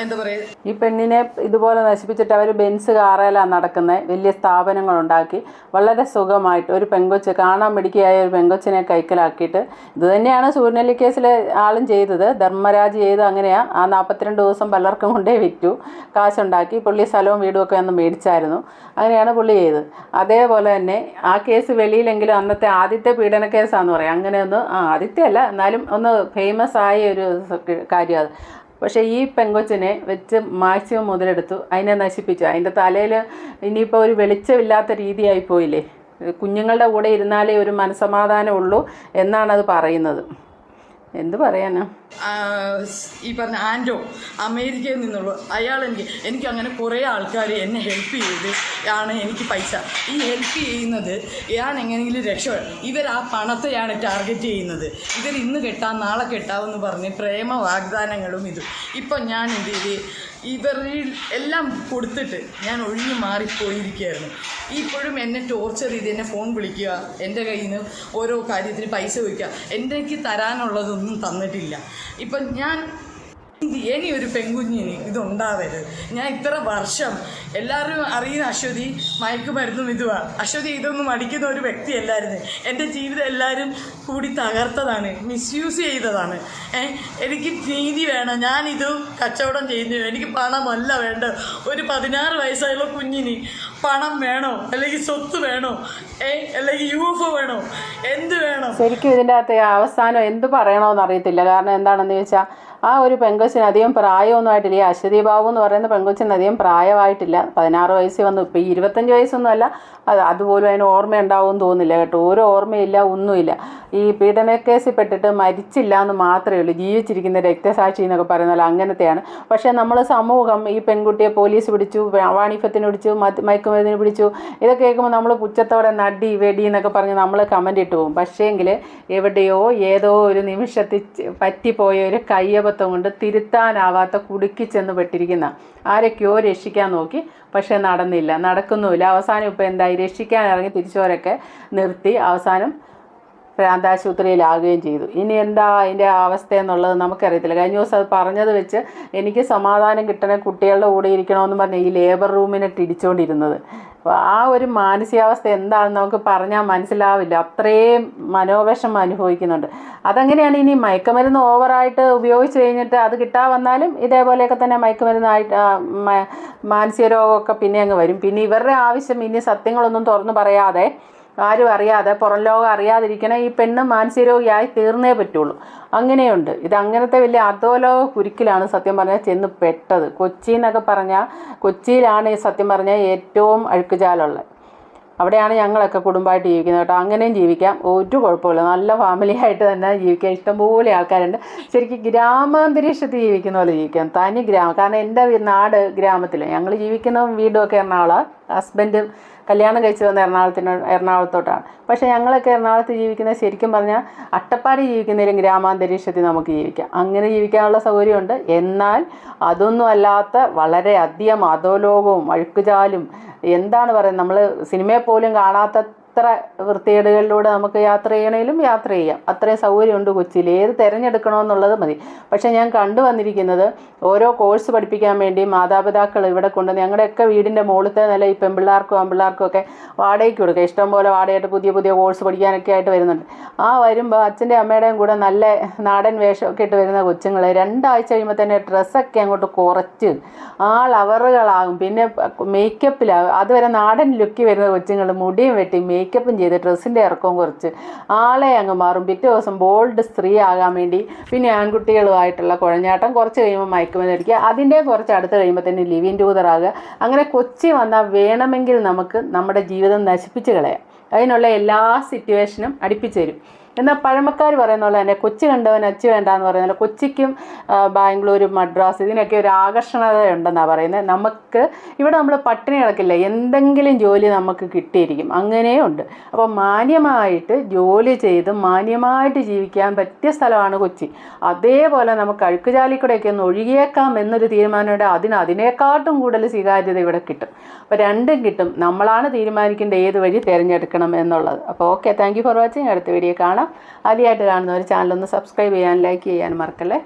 എന്താ പറയുക ഈ പെണ്ണിനെ ഇതുപോലെ നശിപ്പിച്ചിട്ട് അവർ ബെൻസ് കാറേലാണ് നടക്കുന്നത് വലിയ സ്ഥാപനങ്ങൾ ഉണ്ടാക്കി വളരെ സുഖമായിട്ട് ഒരു പെങ്കൊച്ച് കാണാൻ മിടുക്കിയായ ഒരു പെങ്കൊച്ചിനെ കൈക്കലാക്കിയിട്ട് ഇത് തന്നെയാണ് സൂര്യനെല്ലി കേസിലെ ആളും ചെയ്തത്. ധർമ്മരാജ് ചെയ്ത് അങ്ങനെയാണ് ആ നാൽപ്പത്തിരണ്ട് ദിവസം പലർക്കും കൊണ്ടേ വിറ്റു. കാശുണ്ടാക്കി പുള്ളി സ്ഥലവും വീടും ഒക്കെ ഒന്ന് മേടിച്ചായിരുന്നു. അങ്ങനെയാണ് പുള്ളി ചെയ്തത്. അതേപോലെ തന്നെ ആ കേസ് വെളിയിലെങ്കിലും അന്നത്തെ ആദ്യത്തെ പീഡന കേസാന്ന് പറയാം. അങ്ങനെ ഒന്ന് ആ ആദ്യത്തെ അല്ല എന്നാലും ഒന്ന് ഫേമസ് ആയ ഒരു കാര്യം അത്. പക്ഷേ ഈ പെങ്കൊച്ചിനെ വെച്ച് മാക്സിമം മുതലെടുത്തു. അതിനെ നശിപ്പിച്ചു. അതിന്റെ തലയിൽ ഇനിയിപ്പോൾ ഒരു വെളിച്ചമില്ലാത്ത രീതിയായി പോയില്ലേ കുഞ്ഞുങ്ങളുടെ കൂടെ ഇരുന്നാലേ ഒരു മനസമാധാനമുള്ളൂ എന്നാണത് പറയുന്നത്. എന്ത് പറയാനാ? ഈ പറഞ്ഞ ആൻഡോ അമേരിക്കയിൽ നിന്നുള്ള അയാൾ എനിക്ക് എനിക്ക് അങ്ങനെ കുറേ ആൾക്കാർ എന്നെ ഹെൽപ്പ് ചെയ്ത് ആണ് എനിക്ക് പൈസ. ഈ ഹെൽപ്പ് ചെയ്യുന്നത് ഞാൻ എങ്ങനെയെങ്കിലും രക്ഷപ്പെടും ഇവർ ആ പണത്തെയാണ് ടാർഗറ്റ് ചെയ്യുന്നത്. ഇവർ ഇന്ന് കെട്ടാം നാളെ കെട്ടാമെന്ന് പറഞ്ഞ് പ്രേമ വാഗ്ദാനങ്ങളും ഇതും. ഇപ്പം ഞാൻ എന്ത് ചെയ്ത് ഇവരിൽ എല്ലാം കൊടുത്തിട്ട് ഞാൻ ഒഴിഞ്ഞു മാറിപ്പോയിരിക്കുകയായിരുന്നു. ഇപ്പോഴും എന്നെ ടോർച്ചർ ചെയ്ത് എന്നെ ഫോൺ വിളിക്കുക എന്റെ കയ്യിൽ നിന്ന് ഓരോ കാര്യത്തിന് പൈസ വയ്ക്കുക എനിക്ക് തരാനുള്ളതൊന്നും തന്നിട്ടില്ല. ഇപ്പം ഞാൻ ഇനി ഒരു പെൺകുഞ്ഞിന് ഇതുണ്ടാവരുത്. ഞാൻ ഇത്ര വർഷം എല്ലാവരും അറിയുന്ന അശ്വതി മയക്കുമരുന്നും ഇതുവാ. അശ്വതി ഇതൊന്നും അടിക്കുന്ന ഒരു വ്യക്തിയല്ലായിരുന്നു. എന്റെ ജീവിതം എല്ലാവരും കൂടി തകർത്തതാണ് മിസ്യൂസ് ചെയ്തതാണ്. എനിക്ക് നീതി വേണം ഞാനിത് കച്ചവടം ചെയ്യുന്നു. എനിക്ക് പണമല്ല വേണ്ട ഒരു പതിനാറ് വയസ്സായുള്ള കുഞ്ഞിന് പണം വേണോ? അല്ലെങ്കിൽ സ്വത്ത് വേണോ? ഏ അല്ലെങ്കിൽ യു എഫ് വേണോ? എന്ത് വേണം? ശരിക്കും ഇതിന്റെ അകത്ത് അവസാനം എന്ത് പറയണമെന്ന് അറിയത്തില്ല. കാരണം എന്താണെന്ന് ചോദിച്ചാൽ ആ ഒരു പെങ്കൊച്ച് പെങ്കൊച്ചിന് അധികം പ്രായമൊന്നും ആയിട്ടില്ല. ഈ അശ്വതി ബാബു എന്ന് പറയുന്ന പെങ്കൊച്ചിന് അധികം പ്രായമായിട്ടില്ല. പതിനാറ് വയസ്സ് വന്നു. ഇപ്പോൾ ഈ ഇരുപത്തഞ്ച് വയസ്സൊന്നും അല്ല. അത് അതുപോലും അതിന് ഓർമ്മ ഉണ്ടാവുമെന്ന് തോന്നുന്നില്ല കേട്ടോ. ഒരു ഓർമ്മയില്ല ഒന്നുമില്ല. ഈ പീഡന കേസിൽ പെട്ടിട്ട് മരിച്ചില്ല എന്ന് മാത്രമേ ഉള്ളൂ. ജീവിച്ചിരിക്കുന്ന രക്തസാക്ഷി എന്നൊക്കെ പറയുന്ന പോലെ അങ്ങനത്തെയാണ്. പക്ഷേ നമ്മൾ സമൂഹം ഈ പെൺകുട്ടിയെ പോലീസ് പിടിച്ചു വാണിഫത്തിന് പിടിച്ചു മയക്കുമരുന്നിന് പിടിച്ചു ഇതൊക്കെ കേൾക്കുമ്പോൾ നമ്മൾ പുച്ഛത്തോടെ നടി വെടി എന്നൊക്കെ പറഞ്ഞ് നമ്മൾ കമന്റ് ഇട്ട് പോകും. പക്ഷേങ്കിൽ എവിടെയോ ഏതോ ഒരു നിമിഷത്തിൽ പറ്റിപ്പോയ ഒരു കയ്യബദ്ധം കൊണ്ട് തിരുത്താനാവാത്ത കുടുക്കി ചെന്ന് പെട്ടിരിക്കുന്ന. ആരൊക്കെയോ രക്ഷിക്കാൻ നോക്കി. പക്ഷേ നടന്നില്ല. നടക്കുന്നുമില്ല. അവസാനം ഇപ്പോൾ എന്തായി? രക്ഷിക്കാൻ ഇറങ്ങി തിരിച്ചവരൊക്കെ നിർത്തി. അവസാനം ഭ്രാന്താശുപത്രിയിലാകുകയും ചെയ്തു. ഇനി എന്താ അതിന്റെ അവസ്ഥ എന്നുള്ളത് നമുക്കറിയത്തില്ല. കഴിഞ്ഞ ദിവസം അത് പറഞ്ഞത് വെച്ച് എനിക്ക് സമാധാനം കിട്ടണേ കുട്ടികളുടെ കൂടെ ഇരിക്കണമെന്ന് പറഞ്ഞ് ഈ ലേബർ റൂമിനിട്ട് ഇടിച്ചുകൊണ്ടിരുന്നത് ആ ഒരു മാനസികാവസ്ഥ എന്താണെന്ന് നമുക്ക് പറഞ്ഞാൽ മനസ്സിലാവില്ല. അത്രയും മനോവേഷം അനുഭവിക്കുന്നുണ്ട്. അതങ്ങനെയാണ് ഇനി മയക്കുമരുന്ന് ഓവറായിട്ട് ഉപയോഗിച്ച് കഴിഞ്ഞിട്ട് അത് കിട്ടാൻ വന്നാലും ഇതേപോലെയൊക്കെ തന്നെ മയക്കുമരുന്നായിട്ട് മാനസിക രോഗമൊക്കെ പിന്നെ അങ്ങ് വരും. പിന്നെ ഇവരുടെ ആവശ്യം ഇനി സത്യങ്ങളൊന്നും തുറന്നു പറയാതെ ആരും അറിയാതെ പുറം ലോകം അറിയാതിരിക്കണ ഈ പെണ്ണ് മാനസികരോഗിയായി തീർന്നേ പറ്റുള്ളൂ. അങ്ങനെയുണ്ട്. ഇത് അങ്ങനത്തെ വലിയ അധോലോക കുരുക്കിലാണ് സത്യം പറഞ്ഞാൽ ചെന്ന് പെട്ടത്. കൊച്ചി എന്നൊക്കെ പറഞ്ഞാൽ കൊച്ചിയിലാണ് ഈ സത്യം പറഞ്ഞാൽ ഏറ്റവും അഴുക്കുചാലുള്ളത്. അവിടെയാണ് ഞങ്ങളൊക്കെ കുടുംബമായിട്ട് ജീവിക്കുന്നത് കേട്ടോ. അങ്ങനെയും ജീവിക്കാം. ഒരു കുഴപ്പമില്ല. നല്ല ഫാമിലി ആയിട്ട് തന്നെ ജീവിക്കാം. ഇഷ്ടംപോലെ ആൾക്കാരുണ്ട്. ശരിക്കും ഗ്രാമാന്തരീക്ഷത്തിൽ ജീവിക്കുന്ന പോലെ ജീവിക്കാം. തനി ഗ്രാമം. കാരണം എന്റെ നാട് ഗ്രാമത്തിൽ ഞങ്ങൾ ജീവിക്കുന്ന വീടുമൊക്കെ എറണാകുളം. ഹസ്ബൻഡ് കല്യാണം കഴിച്ചു വന്ന എറണാകുളത്തിന് എറണാകുളത്തോട്ടാണ്. പക്ഷേ ഞങ്ങളൊക്കെ എറണാകുളത്ത് ജീവിക്കുന്ന ശരിക്കും പറഞ്ഞാൽ അട്ടപ്പാടി ജീവിക്കുന്നതിലും ഗ്രാമാന്തരീക്ഷത്തിൽ നമുക്ക് ജീവിക്കാം. അങ്ങനെ ജീവിക്കാനുള്ള സൗകര്യമുണ്ട്. എന്നാൽ അതൊന്നും അല്ലാത്ത വളരെ അധികം അധോലോകവും അഴുക്കുചാലും എന്താണ് പറയുന്നത്? നമ്മൾ സിനിമയെ പോലും കാണാത്ത എത്ര വൃത്തികേടുകളിലൂടെ നമുക്ക് യാത്ര ചെയ്യണേലും യാത്ര ചെയ്യാം. അത്രയും സൗകര്യമുണ്ട് കൊച്ചിയിൽ. ഏത് തിരഞ്ഞെടുക്കണമെന്നുള്ളത് മതി. പക്ഷേ ഞാൻ കണ്ടു വന്നിരിക്കുന്നത് ഓരോ കോഴ്സ് പഠിപ്പിക്കാൻ വേണ്ടി മാതാപിതാക്കൾ ഇവിടെ കൊണ്ട് ഞങ്ങളുടെയൊക്കെ വീടിന്റെ മുകളിലത്തെ നില ഈ പെൺപിള്ളേർക്കും ആൺപിള്ളേർക്കും ഒക്കെ വാടകയ്ക്ക് കൊടുക്കുക. ഇഷ്ടംപോലെ വാടകയായിട്ട് പുതിയ പുതിയ കോഴ്സ് പഠിക്കാനൊക്കെ ആയിട്ട് വരുന്നുണ്ട്. ആ വരുമ്പോൾ അച്ഛന്റെ അമ്മയുടെയും കൂടെ നല്ല നാടൻ വേഷമൊക്കെ ഇട്ട് വരുന്ന കൊച്ചുങ്ങൾ രണ്ടാഴ്ച കഴിയുമ്പോൾ തന്നെ ഡ്രസ്സൊക്കെ അങ്ങോട്ട് കുറച്ച് ആൾ അവറുകളാകും. പിന്നെ മേക്കപ്പിലാകും അതുവരെ നാടൻ ലുക്കി വരുന്ന കൊച്ചുങ്ങൾ മുടിയും വെട്ടി മേക്കപ്പും ചെയ്ത് ഡ്രസ്സിന്റെ ഇറക്കവും കുറച്ച് ആളെ അങ്ങ് മാറും. പിറ്റേ ദിവസം ബോൾഡ് സ്ത്രീ ആകാൻ വേണ്ടി പിന്നെ ആൺകുട്ടികളുമായിട്ടുള്ള കുഴഞ്ഞാട്ടം കുറച്ച് കഴിയുമ്പോൾ മയക്കുമെന്ന് അടിക്കുക. അതിന്റെ കുറച്ച് അടുത്ത് കഴിയുമ്പോൾ തന്നെ ലിവിൻ ടൂതറാകുക അങ്ങനെ കൊച്ചി വന്നാൽ വേണമെങ്കിൽ നമുക്ക് നമ്മുടെ ജീവിതം നശിപ്പിച്ച് കളയാം. അതിനുള്ള എല്ലാ സിറ്റുവേഷനും അടുപ്പിച്ചു തരും. എന്നാൽ പഴമക്കാർ പറയുന്ന പോലെ തന്നെ കൊച്ചി കണ്ടവൻ അച്ചു വേണ്ട എന്ന് പറയുന്നത് പോലെ കൊച്ചിക്കും ബാംഗ്ലൂർ മദ്രാസ് ഇതിനൊക്കെ ഒരു ആകർഷണത ഉണ്ടെന്നാണ് പറയുന്നത്. നമുക്ക് ഇവിടെ നമ്മൾ പട്ടിണി കിടക്കില്ല. എന്തെങ്കിലും ജോലി നമുക്ക് കിട്ടിയിരിക്കും. അങ്ങനെയുണ്ട് അപ്പോൾ മാന്യമായിട്ട് ജോലി ചെയ്ത് മാന്യമായിട്ട് ജീവിക്കാൻ പറ്റിയ സ്ഥലമാണ് കൊച്ചി. അതേപോലെ നമുക്ക് അഴുക്കുചാലിക്കൂടെയൊക്കെ ഒന്ന് ഒഴുകിയേക്കാം എന്നൊരു തീരുമാനമുണ്ട്. അതിന് അതിനേക്കാട്ടും കൂടുതൽ സ്വീകാര്യത ഇവിടെ കിട്ടും. അപ്പോൾ രണ്ടും കിട്ടും. നമ്മളാണ് തീരുമാനിക്കേണ്ട ഏത് വഴി തിരഞ്ഞെടുക്കണം എന്നുള്ളത്. അപ്പോൾ okay. Thank you for watching. അടുത്ത വീഡിയോ കാണാം. ആദ്യമായിട്ട് കാണുന്നവർ ചാനലൊന്ന് സബ്സ്ക്രൈബ് ചെയ്യാൻ ലൈക്ക് ചെയ്യാൻ മറക്കല്ലേ?